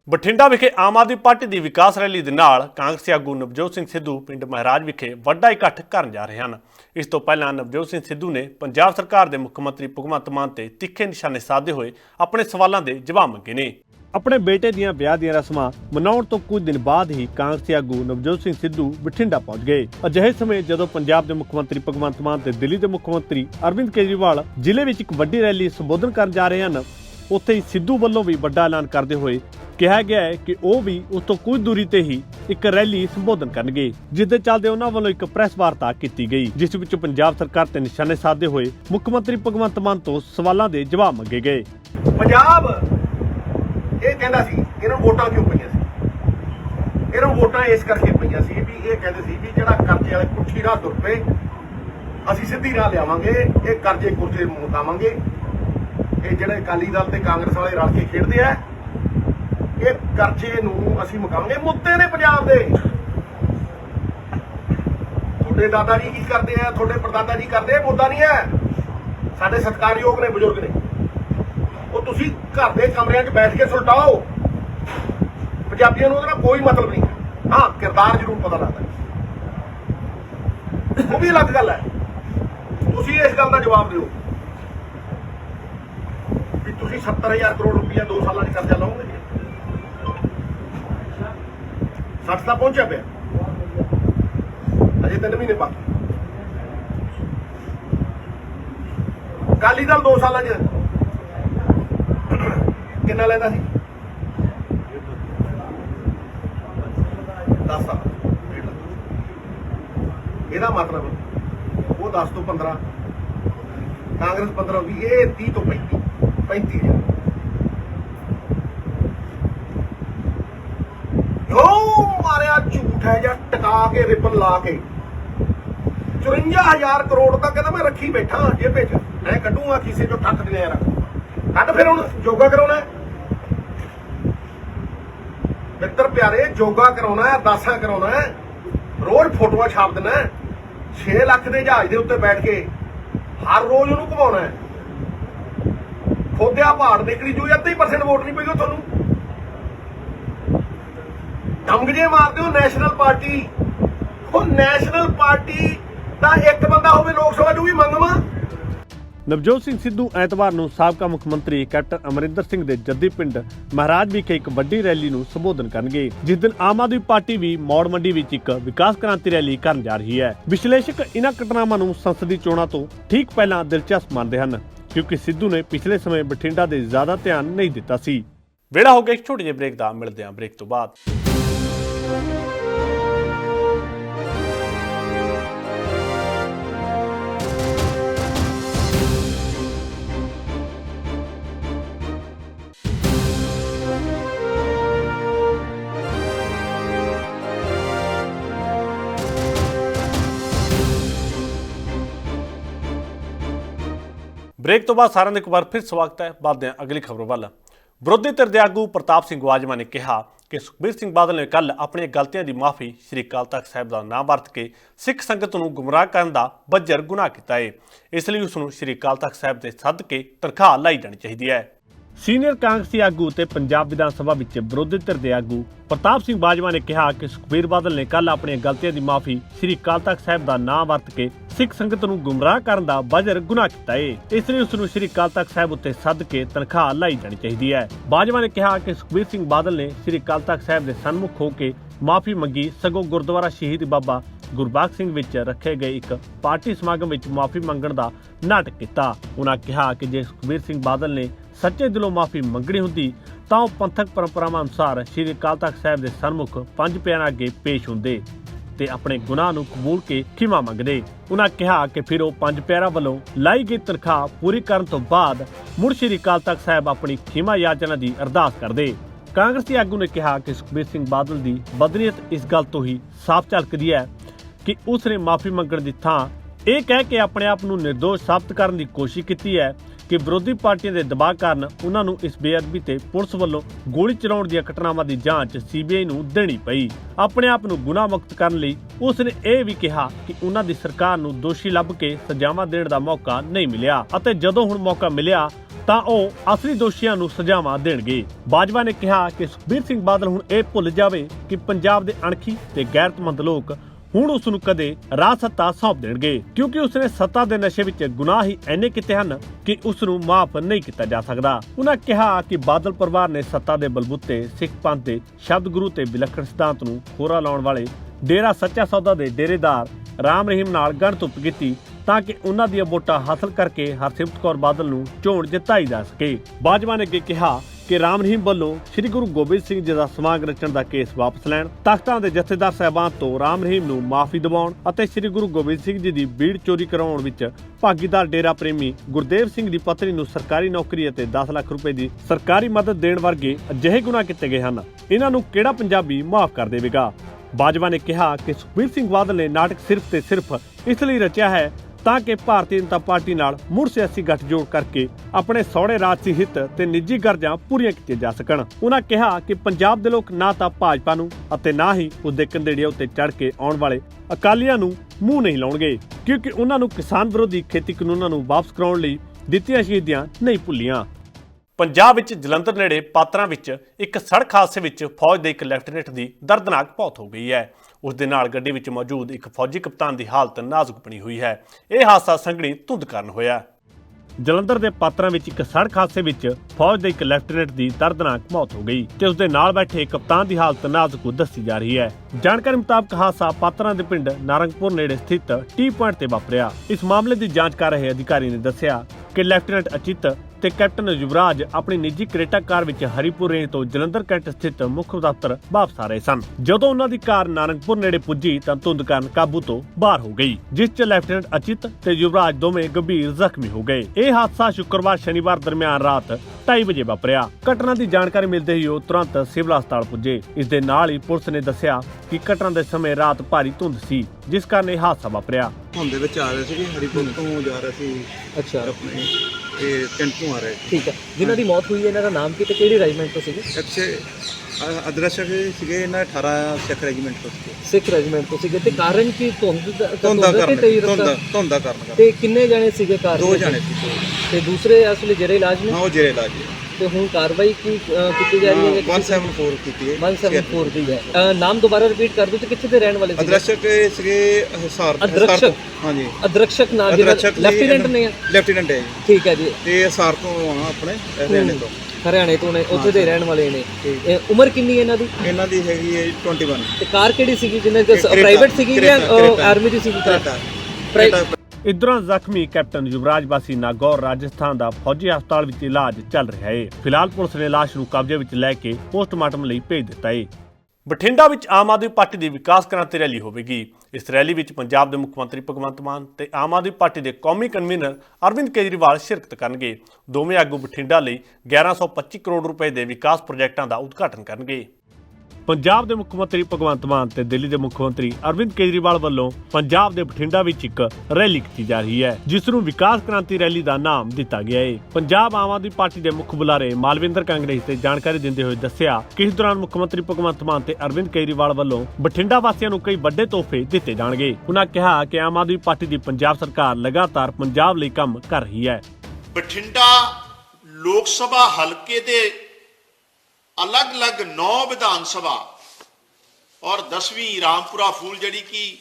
ਬਠਿੰਡਾ ਵਿਖੇ ਆਮ ਆਦਮੀ ਪਾਰਟੀ ਦੀ ਵਿਕਾਸ ਰੈਲੀ ਦੇ ਨਾਲ ਕਾਂਗਰਸੀ ਆਗੂ ਨਵਜੋਤ ਸਿੰਘ ਸਿੱਧੂ ਪਿੰਡ ਮਹਾਰਾਜ ਵਿਖੇ ਵੱਡਾ ਇਕੱਠ ਕਰਨ ਜਾ ਰਹੇ ਹਨ। ਇਸ ਤੋਂ ਪਹਿਲਾਂ ਨਵਜੋਤ ਸਿੰਘ ਸਿੱਧੂ ਨੇ ਪੰਜਾਬ ਸਰਕਾਰ ਦੇ ਮੁੱਖ ਮੰਤਰੀ ਭਗਵੰਤ ਮਾਨ ਤੇ ਤਿੱਖੇ ਨਿਸ਼ਾਨੇ ਸਾਧਦੇ ਹੋਏ ਆਪਣੇ ਸਵਾਲਾਂ ਦੇ ਜਵਾਬ ਮੰਗੇ ਨੇ। ਆਪਣੇ ਬੇਟੇ ਦੀਆਂ ਵਿਆਹ ਦੀਆਂ ਰਸਮਾਂ ਮਨਾਉਣ ਤੋਂ ਕੁਝ ਦਿਨ ਬਾਅਦ ਹੀ ਕਾਂਗਰਸੀ ਆਗੂ ਨਵਜੋਤ ਸਿੰਘ ਸਿੱਧੂ ਬਠਿੰਡਾ ਪਹੁੰਚ ਗਏ। ਅਜਿਹੇ ਸਮੇਂ ਜਦੋਂ ਪੰਜਾਬ ਦੇ ਮੁੱਖ ਮੰਤਰੀ ਭਗਵੰਤ ਮਾਨ ਤੇ ਦਿੱਲੀ ਦੇ ਮੁੱਖ ਮੰਤਰੀ ਅਰਵਿੰਦ ਕੇਜਰੀਵਾਲ ਜ਼ਿਲ੍ਹੇ ਵਿੱਚ ਇੱਕ ਵੱਡੀ ਰੈਲੀ ਸੰਬੋਧਨ ਕਰਨ ਜਾ ਰਹੇ ਹਨ, ਉੱਥੇ ਹੀ ਸਿੱਧੂ ਵੱਲੋਂ ਵੀ ਵੱਡਾ ਐਲਾਨ ਕਰਦੇ ਹੋਏ ਕਿਹਾ ਗਿਆ ਹੈ ਕਿ ਉਹ ਵੀ ਉਸ ਤੋਂ ਕੁਝ ਦੂਰੀ ਤੇ ਹੀ ਇੱਕ ਰੈਲੀ ਸੰਬੋਧਨ ਕਰਨਗੇ, ਜਿਸ ਦੇ ਚੱਲਦੇ ਉਹਨਾਂ ਵੱਲੋਂ ਇੱਕ ਪ੍ਰੈਸ ਵਾਰਤਾ ਕੀਤੀ ਗਈ, ਜਿਸ ਵਿੱਚ ਪੰਜਾਬ ਸਰਕਾਰ ਤੇ ਨਿਸ਼ਾਨੇ ਸਾਧਦੇ ਹੋਏ ਮੁੱਖ ਮੰਤਰੀ ਭਗਵੰਤ ਮਾਨ ਤੋਂ ਸਵਾਲਾਂ ਦੇ ਜਵਾਬ ਮੰਗੇ ਗਏ। ਪੰਜਾਬ ਇਹ ਕਹਿੰਦਾ ਸੀ, ਇਹਨਾਂ ਨੂੰ ਵੋਟਾਂ ਕਿਉਂ ਪਈਆਂ ਸੀ? ਇਹਨਾਂ ਨੂੰ ਵੋਟਾਂ ਇਸ ਕਰਕੇ ਪਈਆਂ ਸੀ ਵੀ ਇਹ ਕਹਿੰਦੇ ਸੀ ਵੀ ਜਿਹੜਾ ਕਰਜ਼ੇ ਵਾਲੇ ਪੁੱਠੀ ਰਾਹ ਤੁਰ ਪਏ, ਅਸੀਂ ਸਿੱਧੀ ਰਾਹ ਲਿਆਵਾਂਗੇ, ਇਹ ਕਰਜ਼ੇ ਕੁਰਜ਼ੇ ਮੁਕਾਵਾਂਗੇ ਇਹ ਜਿਹੜੇ ਅਕਾਲੀ ਦਲ ਤੇ ਕਾਂਗਰਸ ਵਾਲੇ ਰਲ ਕੇ ਖੇਡਦੇ ਆ, ਇਹ ਕਰਜ਼ੇ ਨੂੰ ਅਸੀਂ ਮੁਕਾਵਾਂਗੇ ਮੁੱਦੇ ਨੇ ਪੰਜਾਬ ਦੇ। ਤੁਹਾਡੇ ਦਾਦਾ ਜੀ ਕੀ ਕਰਦੇ ਆ, ਤੁਹਾਡੇ ਪਰਦਾਦਾ ਜੀ ਕਰਦੇ ਆ, ਮੁੱਦਾ ਨਹੀਂ ਹੈ। ਸਾਡੇ ਸਤਿਕਾਰਯੋਗ ਨੇ ਬਜ਼ੁਰਗ ਨੇ। ਤੁਸੀਂ ਘਰ ਦੇ ਕਮਰਿਆਂ 'ਚ ਬੈਠ ਕੇ ਸੁਲਟਾਓ। ਪੰਜਾਬੀਆਂ ਨੂੰ ਉਹਦਾ ਨਾਲ ਕੋਈ ਮਤਲਬ ਨਹੀਂ। ਹਾਂ, ਕਿਰਦਾਰ ਜ਼ਰੂਰ ਪਤਾ ਲੱਗਦਾ। ਉਹ ਵੀ ਅਲੱਗ ਗੱਲ ਹੈ। ਤੁਸੀਂ ਇਸ ਗੱਲ ਦਾ ਜਵਾਬ ਦਿਓ। ਵੀ 70000 ਕਰੋੜ ਰੁਪਇਆ 2 ਸਾਲਾਂ 'ਚ ਕਰਜ਼ਾ ਲਾਉਂਗੇ 60 ਤਾਂ ਪਹੁੰਚਿਆ ਪਿਆ। ਅਜੇ 3 ਮਹੀਨੇ ਬਾਕੀ। ਕਾਲੀ ਦਲ 2 ਸਾਲਾਂ 'ਚ ਕਿੰਨਾ ਲੈਂਦਾ ਸੀ? 10 ਸਾਲ। ਇਹਦਾ ਮਤਲਬ ਉਹ 10 ਤੋਂ 15 ਕਾਂਗਰਸ 15 ਵੀ ਇਹ 30 ਤੋਂ 35 35000 ਜੋ ਮਾਰਿਆ ਝੂਠ ਹੈ ਜਾਂ ਟਕਾ ਕੇ ਰਿਪਨ ਲਾ ਕੇ? 54000 ਕਰੋੜ ਤਾਂ ਕਹਿੰਦਾ ਮੈਂ ਰੱਖੀ ਬੈਠਾ ਜੇਬੇ 'ਚ ਮੈਂ ਕੱਢੂਗਾ ਕਿਸੇ ਚੋਂ ਠੱਕ ਦਿਨੇ ਰੱਖ ਕੱਢ ਫਿਰ ਹੁਣ ਯੋਗਾ ਕਰਾਉਣਾ ਮਿੱਤਰ ਪਿਆਰੇ, ਜੋਗਾ ਕਰਾਉਣਾ ਹੈ, ਅਰਦਾਸਾਂ ਕਰਾਉਣਾ ਹੈ, ਰੋਜ਼ ਫੋਟੋਆਂ ਛਾਪ ਦੇਣਾ ਹੈ 6 ਲੱਖ ਦੇ ਜਹਾਜ਼ ਦੇ ਉੱਤੇ ਬੈਠ ਕੇ ਹਰ ਰੋਜ਼ ਉਹਨੂੰ ਘੁਮਾਉਣਾ ਹੈ। ਖੋਦਿਆ ਪਹਾੜ, ਨਿਕਲੀ ਜੋ, ਅੱਧੀ ਪਰਸੈਂਟ ਵੋਟ ਨਹੀਂ ਪਈ ਉਹ ਤੁਹਾਨੂੰ। ਦੰਗ ਜੇ ਮਾਰਦੇ ਹੋ ਨੈਸ਼ਨਲ ਪਾਰਟੀ ਉਹ ਨੈਸ਼ਨਲ ਪਾਰਟੀ ਦਾ ਇੱਕ ਬੰਦਾ ਹੋਵੇ, ਲੋਕ ਸਭਾ ਚ ਵੀ ਮੰਗਵਾ। ਨਵਜੋਤ ਸਿੰਘ ਸਿੱਧੂ ਐਤਵਾਰ ਨੂੰ ਸਾਬਕਾ ਮੁੱਖ ਮੰਤਰੀ ਕੈਪਟਨ ਅਮਰਿੰਦਰ ਸਿੰਘ ਦੇ ਜੱਦੀ ਪਿੰਡ ਮਹਾਰਾਜ ਵਿਖੇ ਇੱਕ ਵੱਡੀ ਰੈਲੀ ਨੂੰ ਸੰਬੋਧਨ ਕਰਨਗੇ। ਜਿਸ ਦਿਨ ਆਮ ਆਦਮੀ ਪਾਰਟੀ ਵੀ ਮੌੜ ਮੰਡੀ ਵਿੱਚ ਇੱਕ ਵਿਕਾਸ ਕ੍ਰਾਂਤੀ ਰੈਲੀ ਕਰਨ ਜਾ ਰਹੀ ਹੈ। ਵਿਸ਼ਲੇਸ਼ਕ ਇਹਨਾਂ ਘਟਨਾਵਾਂ ਨੂੰ ਸੰਸਦੀ ਚੋਣਾਂ ਤੋਂ ਠੀਕ ਪਹਿਲਾਂ ਦਿਲਚਸਪ ਮੰਨਦੇ ਹਨ, ਕਿਉਂਕਿ ਸਿੱਧੂ ਨੇ ਪਿਛਲੇ ਸਮੇਂ ਬਠਿੰਡਾ ਦੇ ਜ਼ਿਆਦਾ ਧਿਆਨ ਨਹੀਂ ਦਿੱਤਾ ਸੀ। ਵੇੜਾ ਹੋ ਗਿਆ ਇੱਕ ਛੋਟੇ ਜਿਹੇ ਬ੍ਰੇਕ ਦਾ, ਮਿਲਦੇ ਹਾਂ ਬ੍ਰੇਕ ਤੋਂ ਬਾਅਦ। ਬ੍ਰੇਕ ਤੋਂ ਬਾਅਦ ਸਾਰਿਆਂ ਦਾ ਇੱਕ ਵਾਰ ਫਿਰ ਸਵਾਗਤ ਹੈ। ਬਾਅਦ ਅਗਲੀ ਖਬਰ ਵੱਲ। ਵਿਰੋਧੀ ਧਿਰ ਦੇ ਆਗੂ ਪ੍ਰਤਾਪ ਸਿੰਘ ਵਾਜਮਾ ਨੇ ਕਿਹਾ ਕਿ ਸੁਖਬੀਰ ਸਿੰਘ ਬਾਦਲ ਨੇ ਕੱਲ ਆਪਣੀਆਂ ਗਲਤੀਆਂ ਦੀ ਮਾਫੀ ਸ੍ਰੀ ਅਕਾਲ ਤਖਤ ਸਾਹਿਬ ਦਾ ਨਾਮ ਵਰਤ ਕੇ ਸਿੱਖ ਸੰਗਤ ਨੂੰ ਗੁੰਮਰਾਹ ਕਰਨ ਦਾ ਬੱਜਰ ਗੁਨਾਹ ਕੀਤਾ ਹੈ ਇਸ ਲਈ ਉਸ ਨੂੰ ਸ੍ਰੀ ਅਕਾਲ ਤਖਤ ਸਾਹਿਬ ਦੇ ਸੱਦ ਕੇ ਤਨਖਾਹ ਲਾਈ ਜਾਣੀ ਚਾਹੀਦੀ ਹੈ। ਸੀਨੀਅਰ ਕਾਂਗਰਸੀ ਆਗੂ ਤੇ ਪੰਜਾਬ ਵਿਧਾਨ ਸਭਾ ਵਿੱਚ ਵਿਰੋਧੀ ਧਿਰ ਦੇ ਆਗੂ ਪ੍ਰਤਾਪ ਸਿੰਘ ਬਾਜਵਾ ਨੇ ਕਿਹਾ ਕਿ ਸੁਖਬੀਰ ਬਾਦਲ ਨੇ ਕੱਲ ਆਪਣੀਆਂ ਗਲਤੀਆਂ ਦੀ ਮਾਫੀ ਸ੍ਰੀ ਅਕਾਲ ਤਖਤ ਸਾਹਿਬ ਦਾ ਨਾਮ ਵਰਤ ਕੇ ਸਿੱਖ ਸੰਗਤ ਨੂੰ ਗੁੰਮਰਾਹ ਕਰਨ ਦਾ ਬਜਰ ਗੁਨਾਹ ਕੀਤਾ ਹੈ ਇਸ ਲਈ ਉਸ ਨੂੰ ਸ੍ਰੀ ਅਕਾਲ ਤਖਤ ਸਾਹਿਬ ਉੱਤੇ ਸੱਦ ਕੇ ਤਨਖਾਹ ਲਾਈ ਜਾਣੀ ਚਾਹੀਦੀ ਹੈ। ਬਾਜਵਾ ਨੇ ਕਿਹਾ ਕਿ ਸੁਖਬੀਰ ਸਿੰਘ ਬਾਦਲ ਨੇ ਸ੍ਰੀ ਅਕਾਲ ਤਖਤ ਸਾਹਿਬ ਦੇ ਸਨਮੁਖ ਹੋ ਕੇ ਮਾਫੀ ਮੰਗੀ। ਸਗੋਂ ਗੁਰਦੁਆਰਾ ਸ਼ਹੀਦ ਬਾਬਾ ਗੁਰਬਾਗ ਸਿੰਘ ਵਿੱਚ ਰੱਖੇ ਗਏ ਇੱਕ ਪਾਰਟੀ ਸਮਾਗਮ ਵਿੱਚ ਮਾਫੀ ਮੰਗਣ ਦਾ ਨਾਟਕ ਕੀਤਾ। ਉਹਨਾਂ ਕਿਹਾ ਕਿ ਜੇ ਸੁਖਬੀਰ ਸਿੰਘ ਬਾਦਲ ਨੇ ਸੱਚੇ ਦਿਲੋਂ ਮਾਫੀ ਮੰਗਣੀ ਹੁੰਦੀ, ਤਾਂ ਉਹ ਪੰਥਕ ਪਰੰਪਰਾਵਾਂ ਅਨੁਸਾਰ ਸ੍ਰੀ ਅਕਾਲ ਤਖਤ ਸਾਹਿਬ ਦੇ ਸਨਮੁਖ ਪੰਜ ਪਿਆਰਿਆਂ ਅੱਗੇ ਪੇਸ਼ ਹੁੰਦੇ ਤੇ ਆਪਣੇ ਗੁਨਾਹ ਨੂੰ ਕਬੂਲ ਕੇ ਖਿਮਾ ਮੰਗਦੇ। ਉਹਨਾਂ ਕਿਹਾ ਕਿ ਫਿਰ ਉਹ ਪੰਜ ਪਿਆਰਿਆਂ ਵੱਲੋਂ ਲਾਈ ਗਈ ਤਨਖਾਹ ਪੂਰੀ ਕਰਨ ਤੋਂ ਬਾਅਦ ਮੁੜ ਸ੍ਰੀ ਅਕਾਲ ਤਖਤ ਸਾਹਿਬ ਆਪਣੀ ਖਿਮਾ ਯਾਚਨਾ ਦੀ ਅਰਦਾਸ ਕਰਦੇ। ਕਾਂਗਰਸੀ ਆਗੂ ਨੇ ਕਿਹਾ ਕਿ ਸੁਖਬੀਰ ਸਿੰਘ ਬਾਦਲ ਦੀ ਬਦਨੀਅਤ ਇਸ ਗੱਲ ਤੋਂ ਹੀ ਸਾਫ਼ ਝਲਕਦੀ ਹੈ ਕਿ ਉਸ ਨੇ ਮਾਫੀ ਮੰਗਣ ਦੀ ਥਾਂ ਇਹ ਕਹਿ ਕੇ ਆਪਣੇ ਆਪ ਨੂੰ ਨਿਰਦੋਸ਼ ਸਾਬਤ ਕਰਨ ਦੀ ਕੋਸ਼ਿਸ਼ ਕੀਤੀ ਹੈ ਕਿ ਵਿਰੋਧੀ ਪਾਰਟੀਆਂ ਦੇ ਦਬਾਅ ਕਾਰਨ ਉਹਨਾਂ ਨੂੰ ਇਸ ਬੇਅਦਬੀ ਤੇ ਪੁਲਿਸ ਵੱਲੋਂ ਗੋਲੀ ਚਲਾਉਣ ਦੀਆਂ ਘਟਨਾਵਾਂ ਦੀ ਜਾਂਚ ਸੀਬੀਆਈ ਨੂੰ ਦੇਣੀ ਪਈ। ਆਪਣੇ ਆਪ ਨੂੰ ਗੁਨਾਹ ਕਰਨ ਲਈ ਉਸ ਨੇ ਇਹ ਵੀ ਕਿਹਾ ਕਿ ਉਹਨਾਂ ਦੀ ਸਰਕਾਰ ਨੂੰ ਦੋਸ਼ੀ ਲੱਭ ਕੇ ਸਜ਼ਾਵਾਂ ਦੇਣ ਦਾ ਮੌਕਾ ਨਹੀਂ ਮਿਲਿਆ ਅਤੇ ਜਦੋਂ ਹੁਣ ਮੌਕਾ ਮਿਲਿਆ ਤਾਂ ਉਹ ਅਸਲੀ ਦੋਸ਼ੀਆਂ ਨੂੰ ਸਜ਼ਾਵਾਂ ਦੇਣਗੇ। ਬਾਜਵਾ ਨੇ ਕਿਹਾ ਕਿ ਸੁਖਬੀਰ ਸਿੰਘ ਬਾਦਲ ਹੁਣ ਇਹ ਭੁੱਲ ਜਾਵੇ ਕਿ ਪੰਜਾਬ ਦੇ ਅਣਖੀ ਤੇ ਗੈਰਤਮੰਦ ਲੋਕ ਹੁਣ ਉਸ ਨੂੰ ਕਦੇ ਰਾਜ ਸੱਤਾ ਸੌਂਪ ਦੇਣਗੇ, ਕਿਉਂਕਿ ਉਸਨੇ ਸੱਤਾ ਦੇ ਨਸ਼ੇ ਵਿੱਚ ਗੁਨਾਹ ਹੀ ਐਨੇ ਕੀਤੇ ਹਨ ਕਿ ਉਸ ਨੂੰ ਮਾਫ ਨਹੀਂ ਕੀਤਾ ਜਾ ਸਕਦਾ। ਉਹਨਾਂ ਕਿਹਾ ਕਿ ਬਾਦਲ ਪਰਿਵਾਰ ਨੇ ਸੱਤਾ ਦੇ ਬਲਬੁੱਤੇ ਸਿੱਖ ਪੰਥ ਦੇ ਸ਼ਬਦ ਗੁਰੂ ਤੇ ਵਿਲੱਖਣ ਸਿਧਾਂਤ ਨੂੰ ਖੋਰਾ ਲਾਉਣ ਵਾਲੇ ਡੇਰਾ ਸੱਚਾ ਸੌਦਾ ਦੇ ਡੇਰੇਦਾਰ ਰਾਮ ਰਹੀਮ ਨਾਲ ਗਣ ਧੁੱਪ ਕੀਤੀ ਤਾਂ ਕਿ ਉਹਨਾਂ ਦੀਆਂ ਵੋਟਾਂ ਹਾਸਲ ਕਰਕੇ ਹਰਸਿਮਰਤ ਕੌਰ ਬਾਦਲ ਨੂੰ ਚੋਣ ਜਿਤਾਈ ਜਾ ਸਕੇ। ਬਾਜਵਾ ਨੇ ਅੱਗੇ ਕਿਹਾ ਕਿ ਰਾਮ ਰਹੀਮ ਵੱਲੋਂ ਸ੍ਰੀ ਗੁਰੂ ਗੋਬਿੰਦ ਸਿੰਘ ਜੀ ਦਾ ਸਮਾਗ ਰਚਣ ਦਾ ਕੇਸ ਵਾਪਸ ਲੈਣ, ਤਖਤਾਂ ਦੇ ਜਥੇਦਾਰ ਸਹਿਬਾਨ ਤੋਂ ਰਾਮ ਰਹੀਮ ਨੂੰ ਮਾਫੀ ਦਿਵਾਉਣ ਅਤੇ ਸ੍ਰੀ ਗੁਰੂ ਗੋਬਿੰਦ ਸਿੰਘ ਜੀ ਦੀ ਬੀੜ ਚੋਰੀ ਕਰਾਉਣ ਵਿੱਚ ਭਾਗੀਦਾਰ ਡੇਰਾ ਪ੍ਰੇਮੀ ਗੁਰਦੇਵ ਸਿੰਘ ਦੀ ਪਤਨੀ ਨੂੰ ਸਰਕਾਰੀ ਨੌਕਰੀ ਅਤੇ 10 ਲੱਖ ਰੁਪਏ ਦੀ ਸਰਕਾਰੀ ਮਦਦ ਦੇਣ ਵਰਗੇ ਅਜਿਹੇ ਗੁਨਾਹ ਕੀਤੇ ਗਏ ਹਨ। ਇਹਨਾਂ ਨੂੰ ਕਿਹੜਾ ਪੰਜਾਬੀ ਮਾਫ ਕਰ ਦੇਵੇਗਾ? ਬਾਜਵਾ ਨੇ ਕਿਹਾ ਕਿ ਸੁਖਬੀਰ ਸਿੰਘ ਬਾਦਲ ਨੇ ਨਾਟਕ ਸਿਰਫ ਤੇ ਸਿਰਫ ਇਸ ਲਈ ਰਚਿਆ ਹੈ ਤਾਂ ਕਿ ਭਾਰਤੀ ਜਨਤਾ ਪਾਰਟੀ ਨਾਲ ਮੁੜ ਸਿਆਸੀ ਗੱਠਜੋੜ ਕਰਕੇ ਆਪਣੇ ਸੌੜੇ ਰਾਜਸੀ ਹਿੱਤ ਤੇ ਨਿੱਜੀ ਗਰਜਾਂ ਪੂਰੀਆਂ ਕੀਤੀਆਂ ਜਾ ਸਕਣ। ਉਹਨਾਂ ਕਿਹਾ ਕਿ ਪੰਜਾਬ ਦੇ ਲੋਕ ਨਾ ਤਾਂ ਭਾਜਪਾ ਨੂੰ ਅਤੇ ਨਾ ਹੀ ਉਸ ਦੇ ਕੰਦੇੜੀਆਂ ਉੱਤੇ ਚੜ ਕੇ ਆਉਣ ਵਾਲੇ ਅਕਾਲੀਆਂ ਨੂੰ ਮੂੰਹ ਨਹੀਂ ਲਾਉਣਗੇ, ਕਿਉਂਕਿ ਉਹਨਾਂ ਨੂੰ ਕਿਸਾਨ ਵਿਰੋਧੀ ਖੇਤੀ ਕਾਨੂੰਨਾਂ ਨੂੰ ਵਾਪਸ ਕਰਾਉਣ ਲਈ ਦਿੱਤੀਆਂ ਸ਼ਹੀਦੀਆਂ ਨਹੀਂ ਭੁੱਲੀਆਂ। ਪੰਜਾਬ ਵਿੱਚ ਜਲੰਧਰ ਨੇੜੇ ਪਾਤਰਾਂ ਵਿੱਚ ਇੱਕ ਸੜਕ ਹਾਦਸੇ ਵਿੱਚ ਫੌਜ ਦੇ ਇੱਕ ਲੈਫਟੀਨੈਂਟ ਦੀ ਦਰਦਨਾਕ ਮੌਤ ਹੋ ਗਈ ਹੈ। ਉਸ ਦੇ ਨਾਲ ਗੱਡੀ ਵਿੱਚ ਮੌਜੂਦ ਇੱਕ ਫੌਜੀ ਕਪਤਾਨ ਦੀ ਹਾਲਤ ਨਾਜ਼ੁਕ ਬਣੀ ਹੋਈ ਹੈ। ਇਹ ਹਾਦਸਾ ਸੰਘਣੀ ਧੁੰਦ ਕਾਰਨ ਹੋਇਆ। ਜਲੰਧਰ ਦੇ ਪਾਤਰਾਂ ਵਿੱਚ ਇੱਕ ਸੜਕ ਹਾਦਸੇ ਵਿੱਚ ਫੌਜ ਦੇ ਇੱਕ ਲੈਫਟੀਨੈਂਟ ਦੀ ਦਰਦਨਾਕ ਮੌਤ ਹੋ ਗਈ ਤੇ ਉਸ ਦੇ ਨਾਲ ਬੈਠੇ ਕਪਤਾਨ ਦੀ ਹਾਲਤ ਨਾਜ਼ੁਕ ਦੱਸੀ ਜਾ ਰਹੀ ਹੈ। ਜਾਣਕਾਰੀ ਮੁਤਾਬਕ ਹਾਦਸਾ ਪਾਤਰਾਂ ਦੇ ਪਿੰਡ ਨਾਰੰਗਪੁਰ ਨੇੜੇ ਸਥਿਤ ਟੀ ਪੁਆਇੰਟ ਤੇ ਵਾਪਰਿਆ। ਇਸ ਮਾਮਲੇ ਦੀ ਜਾਂਚ ਕਰ ਰਹੇ ਅਧਿਕਾਰੀ ਨੇ ਦੱਸਿਆ ਕਿ ਲੈਫਟੀਨੈਂਟ ਅਚਿਤ ਤੇ ਕੈਪਟਨ ਯੁਵਰਾਜ ਆਪਣੀ ਨਿੱਜੀ ਕਰੇਟਾ ਕਾਰ ਵਿੱਚ ਹਰੀਪੁਰ ਰੇਂਜ ਤੋਂ ਜਲੰਧਰ ਕੈਂਟ ਸਥਿਤ ਮੁੱਖ ਦਫ਼ਤਰ ਵਾਪਸ ਆ ਰਹੇ ਸਨ। ਜਦੋਂ ਉਹਨਾਂ ਦੀ ਕਾਰ ਨਾਨਕਪੁਰ ਨੇੜੇ ਪੁੱਜੀ ਤਾਂ ਧੁੰਦ ਕਾਰਨ ਕਾਬੂ ਤੋਂ ਬਾਹਰ ਹੋ ਗਈ, ਜਿਸ 'ਚ ਲੈਫਟੀਨੈਂਟ ਅਚਿਤ ਤੇ ਯੁਵਰਾਜ ਦੋਵੇਂ ਗੰਭੀਰ ਜ਼ਖਮੀ ਹੋ ਗਏ। ਇਹ ਹਾਦਸਾ ਸ਼ੁੱਕਰਵਾਰ ਸ਼ਨੀਵਾਰ ਦਰਮਿਆਨ ਰਾਤ 2:30 ਵਜੇ ਵਾਪਰਿਆ। ਘਟਨਾ ਦੀ ਜਾਣਕਾਰੀ ਮਿਲਦੇ ਹੀ ਉਹ ਤੁਰੰਤ ਸਿਵਲ ਹਸਪਤਾਲ ਪੁੱਜੇ। ਇਸ ਦੇ ਨਾਲ ਹੀ ਪੁਲਿਸ ਨੇ ਦੱਸਿਆ ਕਿ ਘਟਨਾ ਦੇ ਸਮੇਂ ਰਾਤ ਭਾਰੀ ਧੁੰਦ ਸੀ, ਜਿਸ ਕਾਰਨ ਇਹ ਹਾਦਸਾ ਵਾਪਰਿਆ। ਧੁੰਦ ਦੇ ਵਿੱਚ ਆ ਰਹੇ ਸੀਗੇ ਹਰੀਪੁਰ ਤੋਂ ਜਾ ਰਹੇ ਸੀ ਅੱਛਾ। ਆਪਣੇ ਇਹ ਕੈਂਟ ਤੋਂ ਆ ਰਹੇ ਠੀਕ ਹੈ ਜਿਨ੍ਹਾਂ ਦੀ ਮੌਤ ਹੋਈ ਹੈ ਇਹਨਾਂ ਦਾ ਨਾਮ ਕੀ ਤੇ ਕਿਹੜੀ ਰੈਜੀਮੈਂਟ ਤੋਂ ਸੀਗੇ? ਅੱਛੇ ਅਦਰਸ਼ਕ ਸੀਗੇ ਇਹਨਾਂ 18 ਸਿੱਖ ਰੈਜੀਮੈਂਟ ਤੋਂ ਸੀਗੇ। ਸਿੱਖ ਰੈਜੀਮੈਂਟ ਤੋਂ ਸੀਗੇ। ਤੇ ਕਾਰਨ ਕੀ? ਧੁੰਦ ਦਾ ਧੁੰਦ ਦਾ ਕਾਰਨ ਧੁੰਦ ਦਾ ਕਾਰਨ ਕਰ ਤੇ ਕਿੰਨੇ ਜਣੇ ਸੀਗੇ ਕਾਰ ਦੋ ਜਾਣੇ? ਸੀ। ਤੇ ਦੂਸਰੇ ਅਸਲੇ ਜਿਹੜੇ ਇਲਾਜ ਨੇ ਹਾਂ ਉਹ ਜਿਹੜੇ ਇਲਾਜ ਤੇ ਹੁਣ ਕਾਰਵਾਈ ਕੀ ਅ, ਕੀਤੀ ਜਾ ਰਹੀ ਹੈ ਹਾਂ 174 ਕੀਤੀ ਹੈ। 174 ਦੀ ਹੈ। ਅ, ਨਾਮ ਦੁਬਾਰਾ ਰਿਪੀਟ ਕਰ ਦਿਓ ਤੇ ਕਿੱਥੇ ਦੇ ਰਹਿਣ ਵਾਲੇ ਸੀਗੇ? ਅਦਰਸ਼ਕ ਇਹ ਸੀਗੇ ਹਿਸਾਰ ਅਦਰਸ਼ਕ? ਹਿਸਾਰ ਤੋਂ- ਹਾਂਜੀ। ਅਦਰਕਸ਼ਕ ਨਾਮ ਅਦਰਸ਼ਕ ਲੈਫਟੀਨੈਂਟ ਨੇ? ਆ? ਲੈਫਟੀਨੈਂਟ ਹੈ ਜੀ। ਠੀਕ ਹੈ ਜੀ। ਤੇ ਹਿਸਾਰ ਤੋਂ ਆ ਆਪਣੇ ਹਰਿਆਣੇ ਤੋਂ। ਹਰਿਆਣੇ ਤੋਂ ਨੇ ਉੱਥੇ ਦੇ ਰਹਿਣ ਵਾਲੇ ਨੇ। ਇਹ ਉਮਰ ਕਿੰਨੀ ਹੈ ਇਹਨਾਂ ਦੀ? ਇਹਨਾਂ ਦੀ ਹੈਗੀ ਹੈ 21 ਤੇ ਕਾਰ ਕਿਹੜੀ ਸੀਗੀ? ਕਰੇਟਾ- ਪ੍ਰਾਈਵੇਟ ਸੀਗੀ ਜਾਂ ਕਰੇਟਾ- ਕਰੇਟਾ। ਆਰਮੀ ਦੀ ਸੀਗੀ ਕਾਰ? ਕਰੇਟਾ। ਪ੍ਰਾਈ- ਕਰੇਟਾ। ਇਧਰੋਂ ਜ਼ਖਮੀ ਕੈਪਟਨ ਯੁਵਰਾਜ ਵਾਸੀ ਨਾਗੌਰ ਰਾਜਸਥਾਨ ਦਾ ਫੌਜੀ ਹਸਪਤਾਲ ਵਿੱਚ ਇਲਾਜ ਚੱਲ ਰਿਹਾ ਹੈ ਫਿਲਹਾਲ ਪੁਲਿਸ ਨੇ ਲਾਸ਼ ਨੂੰ ਕਬਜ਼ੇ ਵਿੱਚ ਲੈ ਕੇ ਪੋਸਟਮਾਰਟਮ ਲਈ ਭੇਜ ਦਿੱਤਾ ਹੈ ਬਠਿੰਡਾ ਵਿੱਚ ਆਮ ਆਦਮੀ ਪਾਰਟੀ ਦੀ ਵਿਕਾਸ ਕ੍ਰਾਂਤੀ ਰੈਲੀ ਹੋਵੇਗੀ। ਇਸ ਰੈਲੀ ਵਿੱਚ ਪੰਜਾਬ ਦੇ ਮੁੱਖ ਮੰਤਰੀ ਭਗਵੰਤ ਮਾਨ ਤੇ ਆਮ ਆਦਮੀ ਪਾਰਟੀ ਦੇ ਕੌਮੀ ਕਨਵੀਨਰ ਅਰਵਿੰਦ ਕੇਜਰੀਵਾਲ ਸ਼ਿਰਕਤ ਕਰਨਗੇ। ਦੋਵੇਂ ਆਗੂ ਬਠਿੰਡਾ ਲਈ 1125 ਕਰੋੜ ਰੁਪਏ ਦੇ ਵਿਕਾਸ ਪ੍ਰੋਜੈਕਟਾਂ ਦਾ ਉਦਘਾਟਨ ਕਰਨਗੇ। ਪੰਜਾਬ ਦੇ ਮੁੱਖ ਮੰਤਰੀ ਭਗਵੰਤ ਮਾਨ ਤੇ ਦਿੱਲੀ ਦੇ ਮੁੱਖ ਮੰਤਰੀ ਅਰਵਿੰਦ ਕੇਜਰੀਵਾਲ ਵੱਲੋਂ ਪੰਜਾਬ ਦੇ ਬਠਿੰਡਾ ਵਿੱਚ ਇੱਕ ਰੈਲੀ ਕੀਤੀ ਜਾ ਰਹੀ ਹੈ, ਜਿਸ ਨੂੰ ਵਿਕਾਸ ਕ੍ਰਾਂਤੀ ਰੈਲੀ ਦਾ ਨਾਮ ਦਿੱਤਾ ਗਿਆ ਹੈ ਪੰਜਾਬ ਆਮ ਆਦਮੀ ਪਾਰਟੀ ਦੇ ਮੁੱਖ ਬੁਲਾਰੇ ਮਾਲਵਿੰਦਰ ਕਾਂਗਰੇਸ ਤੇ ਜਾਣਕਾਰੀ ਦਿੰਦੇ ਹੋਏ ਦੱਸਿਆ ਕਿ ਇਸ ਦੌਰਾਨ ਮੁੱਖ ਮੰਤਰੀ ਭਗਵੰਤ ਮਾਨ ਤੇ ਅਰਵਿੰਦ ਕੇਜਰੀਵਾਲ ਵੱਲੋਂ ਬਠਿੰਡਾ ਵਾਸੀਆਂ ਨੂੰ ਕਈ ਵੱਡੇ ਤੋਹਫੇ ਦਿੱਤੇ ਜਾਣਗੇ। ਉਹਨਾਂ ਕਿਹਾ ਕਿ ਆਮ ਆਦਮੀ ਪਾਰਟੀ ਦੀ ਪੰਜਾਬ ਸਰਕਾਰ ਲਗਾਤਾਰ ਪੰਜਾਬ ਲਈ ਕੰਮ ਕਰ ਰਹੀ ਹੈ। ਬਠਿੰਡਾ ਲੋਕ ਸਭਾ ਹਲਕੇ ਦੇ ਅਲੱਗ-ਅਲੱਗ 9 ਵਿਧਾਨ ਸਭਾ ਔਰ 10ਵੀਂ ਰਾਮਪੁਰਾ ਫੂਲ ਜਿਹੜੀ ਕਿ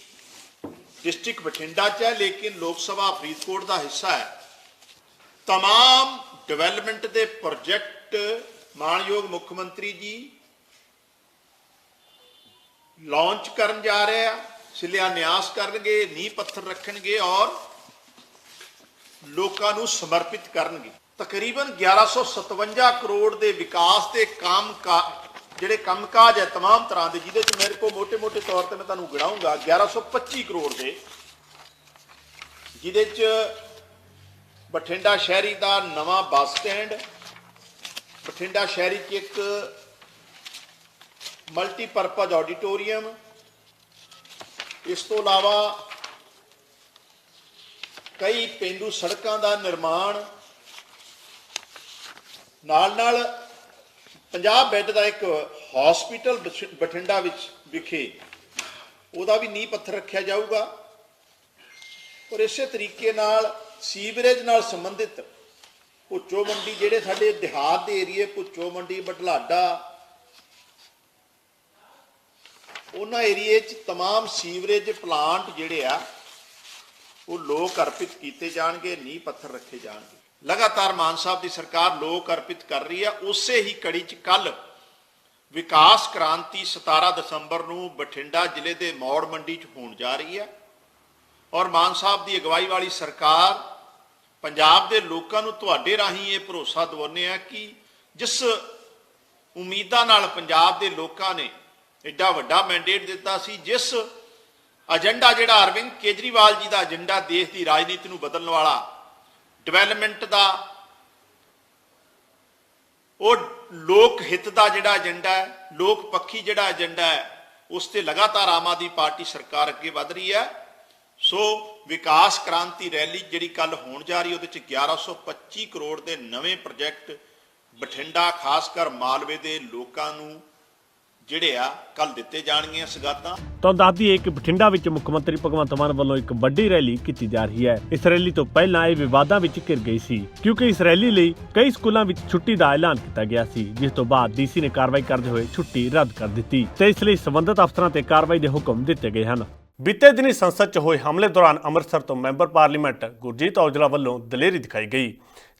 ਡਿਸਟ੍ਰਿਕਟ ਬਠਿੰਡਾ ਚ ਹੈ ਲੇਕਿਨ ਲੋਕ ਸਭਾ ਫਰੀਦਕੋਟ ਦਾ ਹਿੱਸਾ ਹੈ तमाम ਡਿਵੈਲਪਮੈਂਟ ਦੇ ਪ੍ਰੋਜੈਕਟ ਮਾਨਯੋਗ ਮੁੱਖ ਮੰਤਰੀ ਜੀ ਲਾਂਚ ਕਰਨ ਜਾ ਰਹੇ ਆ ਸ਼ਿਲਾਨਿਆਸ ਕਰਨਗੇ ਨੀਂਹ ਪੱਥਰ ਰੱਖਣਗੇ ਔਰ ਲੋਕਾਂ ਨੂੰ ਸਮਰਪਿਤ ਕਰਨਗੇ ਤਕਰੀਬਨ 1157 ਕਰੋੜ ਦੇ ਵਿਕਾਸ ਦੇ ਕੰਮ ਜਿਹੜੇ ਕੰਮ ਕਾਜ ਹੈ तमाम ਤਰ੍ਹਾਂ ਦੇ, ਜਿਹਦੇ ਚ ਮੇਰੇ ਕੋਲ ਮੋٹے-ਮੋٹے ਤੌਰ ਤੇ ਮੈਂ ਤੁਹਾਨੂੰ ਗਿਣਾਉਂਗਾ 1125 ਕਰੋੜ ਦੇ, ਜਿਹਦੇ ਚ ਬਠਿੰਡਾ ਸ਼ਹਿਰੀ ਦਾ ਨਵਾਂ ਬੱਸ ਸਟੈਂਡ, ਬਠਿੰਡਾ ਸ਼ਹਿਰੀ 'ਚ ਇੱਕ ਮਲਟੀਪਰਪਜ਼ ਆਡੀਟੋਰੀਅਮ, ਇਸ ਤੋਂ ਇਲਾਵਾ ਕਈ ਪਿੰਡੂ ਸੜਕਾਂ ਦਾ ਨਿਰਮਾਣ ਨਾਲ ਨਾਲ 50 ਬੈੱਡ ਦਾ ਇੱਕ ਹਸਪੀਟਲ ਬਠਿੰਡਾ ਵਿੱਚ ਵਿਖੇ ਉਹਦਾ ਵੀ ਨੀਂਹ ਪੱਥਰ ਰੱਖਿਆ ਜਾਊਗਾ ਔਰ ਇਸੇ ਤਰੀਕੇ ਨਾਲ ਸੀਵਰੇਜ ਨਾਲ ਸੰਬੰਧਿਤ ਪੁੱਚੋ ਮੰਡੀ ਜਿਹੜੇ ਸਾਡੇ ਦਿਹਾਤ ਦੇ ਏਰੀਏ ਪੁੱਚੋ ਮੰਡੀ ਬਟਲਾਡਾ ਉਹਨਾਂ ਏਰੀਏ 'ਚ तमाम ਸੀਵਰੇਜ ਪਲਾਂਟ ਜਿਹੜੇ ਆ ਉਹ ਲੋਕ ਅਰਪਿਤ ਕੀਤੇ ਜਾਣਗੇ ਨੀਂਹ ਪੱਥਰ ਰੱਖੇ ਜਾਣਗੇ ਲਗਾਤਾਰ ਮਾਨ ਸਾਹਿਬ ਦੀ ਸਰਕਾਰ ਲੋਕ ਅਰਪਿਤ ਕਰ ਰਹੀ ਹੈ, ਉਸੇ ਹੀ ਕੜੀ 'ਚ ਕੱਲ ਵਿਕਾਸ ਕ੍ਰਾਂਤੀ 17 ਦਸੰਬਰ ਨੂੰ ਬਠਿੰਡਾ ਜ਼ਿਲ੍ਹੇ ਦੇ ਮੌੜ ਮੰਡੀ 'ਚ ਹੋਣ ਜਾ ਰਹੀ ਹੈ ਔਰ ਮਾਨ ਸਾਹਿਬ ਦੀ ਅਗਵਾਈ ਵਾਲੀ ਸਰਕਾਰ ਪੰਜਾਬ ਦੇ ਲੋਕਾਂ ਨੂੰ ਤੁਹਾਡੇ ਰਾਹੀਂ ਇਹ ਭਰੋਸਾ ਦਿਵਾਉਂਦੇ ਆ ਕਿ ਜਿਸ ਉਮੀਦਾਂ ਨਾਲ ਪੰਜਾਬ ਦੇ ਲੋਕਾਂ ਨੇ ਐਡਾ ਵੱਡਾ ਮੈਂਡੇਟ ਦਿੱਤਾ ਸੀ, ਜਿਸ ਏਜੰਡਾ ਜਿਹੜਾ ਅਰਵਿੰਦ ਕੇਜਰੀਵਾਲ ਜੀ ਦਾ ਏਜੰਡਾ ਦੇਸ਼ ਦੀ ਰਾਜਨੀਤੀ ਨੂੰ ਬਦਲਣ ਵਾਲਾ ਡਿਵੈਲਪਮੈਂਟ ਦਾ, ਉਹ ਲੋਕ ਹਿੱਤ ਦਾ ਜਿਹੜਾ ਏਜੰਡਾ ਹੈ, ਲੋਕ ਪੱਖੀ ਜਿਹੜਾ ਏਜੰਡਾ ਹੈ, ਉਸ ਤੇ ਲਗਾਤਾਰ ਆਮ ਆਦਮੀ ਪਾਰਟੀ ਸਰਕਾਰ ਅੱਗੇ ਵਧ ਰਹੀ ਹੈ। ਸੋ ਵਿਕਾਸ ਕ੍ਰਾਂਤੀ ਰੈਲੀ ਜਿਹੜੀ ਕੱਲ ਹੋਣ ਜਾ ਰਹੀ ਉਹਦੇ ਚ 1125 ਕਰੋੜ ਦੇ ਨਵੇਂ ਪ੍ਰੋਜੈਕਟ, ਬਠਿੰਡਾ ਖਾਸ ਕਰ ਮਾਲਵੇ ਦੇ ਲੋਕਾਂ ਨੂੰ ਜਿਹੜੇ ਆ ਕੱਲ ਦਿੱਤੇ ਜਾਣਗੀਆਂ ਸਗਾਤਾਂ। ਤਾਂ ਦੱਸਦੀ ਹੈ ਕਿ ਬਠਿੰਡਾ ਵਿੱਚ ਮੁੱਖ ਮੰਤਰੀ ਭਗਵੰਤ ਮਾਨ ਵੱਲੋਂ ਇੱਕ ਵੱਡੀ ਰੈਲੀ ਕੀਤੀ ਜਾ ਰਹੀ ਹੈ। ਇਸ ਰੈਲੀ ਤੋਂ ਪਹਿਲਾਂ ਇਹ ਵਿਵਾਦਾਂ ਵਿੱਚ ਘਿਰ ਗਈ ਸੀ ਕਿਉਂਕਿ ਇਸ ਰੈਲੀ ਲਈ ਕਈ ਸਕੂਲਾਂ ਵਿੱਚ ਛੁੱਟੀ ਦਾ ਐਲਾਨ ਕੀਤਾ ਗਿਆ ਸੀ ਜਿਸ ਤੋਂ ਬਾਅਦ ਡੀਸੀ ਨੇ ਕਾਰਵਾਈ ਕਰਦੇ ਹੋਏ ਛੁੱਟੀ ਰੱਦ ਕਰ ਦਿੱਤੀ ਤੇ ਇਸ ਲਈ ਸੰਬੰਧਿਤ ਅਫਸਰਾਂ ਤੇ ਕਾਰਵਾਈ ਦੇ ਹੁਕਮ ਦਿੱਤੇ ਗਏ ਹਨ। ਬੀਤੇ ਦਿਨੀ ਸੰਸਦ 'ਚ ਹੋਏ ਹਮਲੇ ਦੌਰਾਨ ਅੰਮ੍ਰਿਤਸਰ ਤੋਂ ਮੈਂਬਰ ਪਾਰਲੀਮੈਂਟ ਗੁਰਜੀਤ ਔਜਲਾ ਵੱਲੋਂ ਦਲੇਰੀ ਦਿਖਾਈ ਗਈ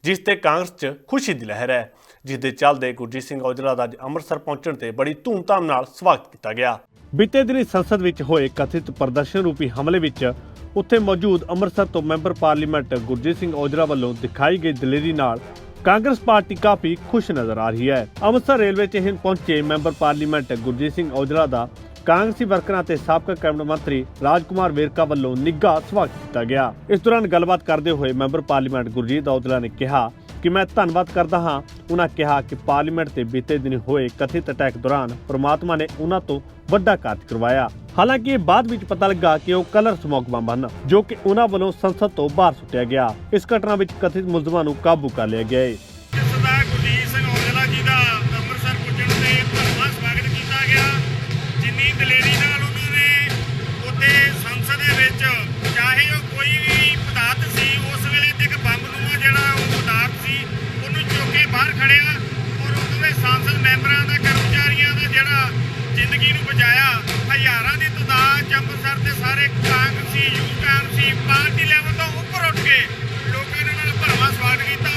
ਜਿਸ ਤੇ ਕਾਂਗਰਸ 'ਚ ਖੁਸ਼ੀ ਦੀ ਲਹਿਰ ਹੈ। ਜਿਸ ਦੇ ਚੱਲਦੇ ਗੁਰਜੀਤ ਸਿੰਘ ਔਜਲਾ ਦਾ ਅੱਜ ਅੰਮ੍ਰਿਤਸਰ ਪਹੁੰਚਣ ਤੇ ਬੜੀ ਧੂਮਧਾਮ ਨਾਲ ਸਵਾਗਤ ਕੀਤਾ ਗਿਆ। ਬੀਤੇ ਦਿਨੀ ਸੰਸਦ ਵਿੱਚ ਹੋਏ ਕਥਿਤ ਪ੍ਰਦਰਸ਼ਨ ਰੂਪੀ ਹਮਲੇ ਵਿੱਚ ਉੱਥੇ ਮੌਜੂਦ ਅੰਮ੍ਰਿਤਸਰ ਤੋਂ ਮੈਂਬਰ ਪਾਰਲੀਮੈਂਟ ਗੁਰਜੀਤ ਸਿੰਘ ਔਜਲਾ ਵੱਲੋਂ ਦਿਖਾਈ ਗਈ ਦਲੇਰੀ ਨਾਲ ਕਾਂਗਰਸ ਪਾਰਟੀ ਕਾਫੀ ਖੁਸ਼ ਨਜ਼ਰ ਆ ਰਹੀ ਹੈ। ਅੰਮ੍ਰਿਤਸਰ ਰੇਲਵੇ ਸਟੇਸ਼ਨ ਪਹੁੰਚੇ ਮੈਂਬਰ ਪਾਰਲੀਮੈਂਟ ਗੁਰਜੀਤ ਸਿੰਘ ਔਜਲਾ ਦਾ ਕਾਂਗਰਸੀ ਵਰਕਰਾਂ ਤੇ ਸਾਬਕਾ ਕੈਬਨਿਟ ਮੰਤਰੀ ਰਾਜਕੁਮਾਰ ਵੇਰਕਾ ਵੱਲੋਂ ਨਿੱਘਾ ਸਵਾਗਤ ਕੀਤਾ ਗਿਆ। ਇਸ ਦੌਰਾਨ ਗੱਲਬਾਤ ਕਰਦੇ ਹੋਏ ਮੈਂਬਰ ਪਾਰਲੀਮੈਂਟ ਗੁਰਜੀਤ ਔਜਲਾ ਨੇ ਕਿਹਾ ਕਿ ਮੈਂ ਧੰਨਵਾਦ ਕਰਦਾ ਹਾਂ। ਉਹਨਾਂ ਕਿਹਾ ਕਿ ਪਾਰਲੀਮੈਂਟ ਤੇ ਬੀਤੇ ਦਿਨ ਹੋਏ ਕਥਿਤ ਅਟੈਕ ਦੌਰਾਨ ਪ੍ਰਮਾਤਮਾ ਨੇ ਉਹਨਾਂ ਤੋਂ ਵੱਡਾ ਕਾਰਜ ਕਰਵਾਇਆ। ਹਾਲਾਂਕਿ ਇਹ ਬਾਅਦ ਵਿੱਚ ਪਤਾ ਲੱਗਾ ਕਿ ਉਹ ਕਲਰ ਸਮੋਕ ਬੰਬ ਹਨ ਜੋ ਕਿ ਉਹਨਾਂ ਵੱਲੋਂ ਸੰਸਦ ਤੋਂ ਬਾਹਰ ਸੁੱਟਿਆ ਗਿਆ। ਇਸ ਘਟਨਾ ਵਿੱਚ ਕਥਿਤ ਮੁਲਜ਼ਮਾਂ ਨੂੰ ਕਾਬੂ ਕਰ ਲਿਆ ਗਿਆ ਹੈ ਸਰਦਾਰ ਗੁਰਜੀਤ ਸਿੰਘ ਔਜਲਾ ਜੀ ਦਾ ਅੰਮ੍ਰਿਤਸਰ ਪੁੱਜਣ ਤੇ ਭਰਵਾਂ ਸਵਾਗਤ ਕੀਤਾ ਗਿਆ। ਜਿੰਨੀ ਦਲੇਰੀ ਨਾਲ ਉਹਨਾਂ ਨੇ ਉੱਥੇ ਸੰਸਦ ਦੇ ਵਿੱਚ, ਚਾਹੇ ਉਹ ਕੋਈ ਵੀ ਪਦਾਰਥ ਸੀ, ਉਸ ਵੇਲੇ ਤੇ ਇੱਕ ਬੰਬ ਨੂੰ ਜਿਹੜਾ ਉਹਨੂੰ ਚੁੱਕ ਕੇ ਬਾਹਰ ਖੜਿਆ ਔਰ ਉਦੋਂ ਦੇ ਸੰਸਦ ਮੈਂਬਰਾਂ ਦਾ ਕਰਮਚਾਰੀਆਂ ਦਾ ਜਿਹੜਾ ਜ਼ਿੰਦਗੀ ਨੂੰ ਬਚਾਇਆ, ਹਜ਼ਾਰਾਂ ਦੀ ਤਾਦਾਦ ਅੰਮ੍ਰਿਤਸਰ ਦੇ ਸਾਰੇ ਕਾਂਗਰਸੀ ਯੂਥ ਕਾਂਗਰਸੀ ਪਾਰਟੀ ਲੈਵਲ ਤੋਂ ਉੱਪਰ ਉੱਠ ਕੇ ਲੋਕਾਂ ਨੇ ਨਾਲ ਭਰਵਾਂ ਸਵਾਗਤ ਕੀਤਾ।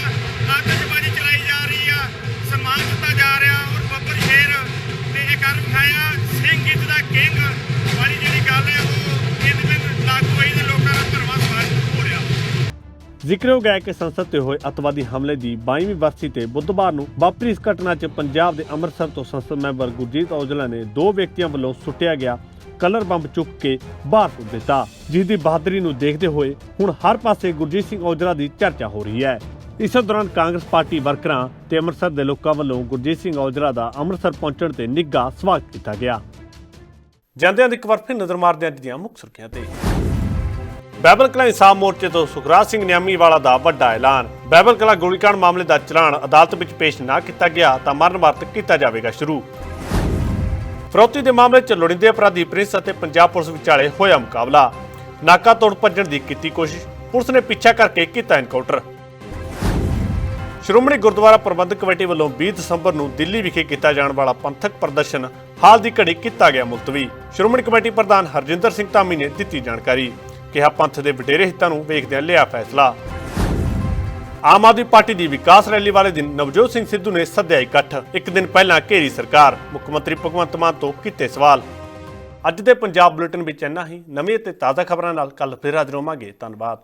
ਆਤਸ਼ਬਾਜ਼ੀ ਚਲਾਈ ਜਾ ਰਹੀ ਆ ਸਨਮਾਨ ਦਿੱਤਾ ਜਾ ਰਿਹਾ ਔਰ ਬੱਬਰ ਸ਼ੇਰ ਤੇ ਇਹ ਕਰ ਵਿਖਾਇਆ ਸਿੰਘ ਇਜ਼ ਦਾ ਕਿੰਗ। ਵਾਲੀ ਜਿਹੜੀ ਗੱਲ ਹੈ ਉਹ ਜ਼ਿਕਰਯੋਗ ਹੈ ਕਿ ਸੰਸਦ ਤੇ ਹੋਏ ਅਤਵਾਦੀ ਹਮਲੇ ਦੀ 22ਵੀਂ ਵਰਸੀ ਤੇ ਬੁੱਧਵਾਰ ਨੂੰ ਵਾਪਰੀ ਇਸ ਘਟਨਾ 'ਚ ਪੰਜਾਬ ਦੇ ਅੰਮ੍ਰਿਤਸਰ ਤੋਂ ਸੰਸਦ ਮੈਂਬਰ ਗੁਰਜੀਤ ਔਜਲਾ ਨੇ ਦੋ ਵਿਅਕਤੀਆਂ ਵੱਲੋਂ ਸੁੱਟਿਆ ਗਿਆ ਕਲਰ ਬੰਬ ਚੁੱਕ ਕੇ ਬਾਹਰ ਸੁੱਟ ਦਿੱਤਾ, ਜਿਸ ਦੀ ਬਹਾਦਰੀ ਨੂੰ ਦੇਖਦੇ ਹੋਏ ਹੁਣ ਹਰ ਪਾਸੇ ਗੁਰਜੀਤ ਸਿੰਘ ਔਜਲਾ ਦੀ ਚਰਚਾ ਹੋ ਰਹੀ ਹੈ। ਇਸ ਦੌਰਾਨ ਕਾਂਗਰਸ ਪਾਰਟੀ ਵਰਕਰਾਂ ਤੇ ਅੰਮ੍ਰਿਤਸਰ ਦੇ ਲੋਕਾਂ ਵੱਲੋਂ ਗੁਰਜੀਤ ਸਿੰਘ ਔਜਲਾ ਦਾ ਅੰਮ੍ਰਿਤਸਰ ਪਹੁੰਚਣ ਤੇ ਨਿੱਘਾ ਸਵਾਗਤ ਕੀਤਾ ਗਿਆ। ਜਾਂਦਿਆਂ ਦੀ ਇੱਕ ਵਾਰ ਫਿਰ ਨਜ਼ਰ ਮਾਰਦੇ ਅੱਜ ਦੀਆਂ ਮੁੱਖ ਸੁਰਖੀਆਂ ਤੇ। ਬਾਈਬਲ ਕਲਾ ਇਨਸਾਫ ਮੋਰਚੇ ਤੋਂ ਸੁਖਰਾਜ ਸਿੰਘ ਨਿਆਮੀ ਵਾਲਾ ਦਾ ਵੱਡਾ ਐਲਾਨ। ਬਾਈਬਲ ਕਲਾ ਗੋਲੀकांड ਮਾਮਲੇ ਦਾ ਚਲਾਨ ਅਦਾਲਤ ਵਿੱਚ ਪੇਸ਼ ਨਾ ਕੀਤਾ ਗਿਆ ਤਾਂ ਮਰਨ ਵਰਤ ਕੀਤਾ ਜਾਵੇਗਾ ਸ਼ੁਰੂ। ਫਰੋਤੀ ਦੇ ਮਾਮਲੇ 'ਚ ਲੋੜੀਂਦੇ ਅਪਰਾਧੀ ਪ੍ਰਿੰਸ ਅਤੇ ਪੰਜਾਬ ਪੁਲਿਸ ਵਿਚਾਲੇ ਹੋਇਆ ਮੁਕਾਬਲਾ। ਨਾਕਾ ਤੋੜ ਭੱਜਣ ਦੀ ਕੀਤੀ ਕੋਸ਼ਿਸ਼, ਪੁਲਿਸ ਨੇ ਪਿੱਛਾ ਕਰਕੇ ਕੀਤਾ ਐਨਕਾਊਂਟਰ। ਸ਼੍ਰੋਮਣੀ ਗੁਰਦੁਆਰਾ ਪ੍ਰਬੰਧਕ ਕਮੇਟੀ ਵੱਲੋਂ 20 ਦਸੰਬਰ ਨੂੰ ਦਿੱਲੀ ਵਿਖੇ ਕੀਤਾ ਜਾਣ ਵਾਲਾ ਪੰਥਕ ਪ੍ਰਦਰਸ਼ਨ ਹਾਲ ਦੀ ਘੜੀ ਕੀਤਾ ਗਿਆ ਮੁਲਤਵੀ। ਸ਼੍ਰੋਮਣੀ ਕਮੇਟੀ ਪ੍ਰਧਾਨ ਹਰਜਿੰਦਰ ਸਿੰਘ ਧਾਮੀ ਨੇ ਦਿੱਤੀ ਜਾਣਕਾਰੀ। ਕਿਹਾ ਪੰਥ ਦੇ ਵਡੇਰੇ ਹਿੱਤਾਂ ਨੂੰ ਵੇਖਦਿਆਂ ਲਿਆ ਫੈਸਲਾ। ਆਮ ਆਦਮੀ ਪਾਰਟੀ ਦੀ ਵਿਕਾਸ ਰੈਲੀ ਵਾਲੇ ਦਿਨ ਨਵਜੋਤ ਸਿੰਘ ਸਿੱਧੂ ਨੇ ਸੱਦਿਆ ਇਕੱਠ। ਇੱਕ ਦਿਨ ਪਹਿਲਾਂ ਘੇਰੀ ਸਰਕਾਰ, ਮੁੱਖ ਮੰਤਰੀ ਭਗਵੰਤ ਮਾਨ ਤੋਂ ਕੀਤੇ ਸਵਾਲ। ਅੱਜ ਦੇ ਪੰਜਾਬ ਬੁਲੇਟਿਨ ਵਿੱਚ ਇੰਨਾ ਹੀ। ਨਵੀਂ ਅਤੇ ਤਾਜ਼ਾ ਖਬਰਾਂ ਨਾਲ ਕੱਲ ਫਿਰ ਹਾਜ਼ਰ ਹੋਵਾਂਗੇ। ਧੰਨਵਾਦ।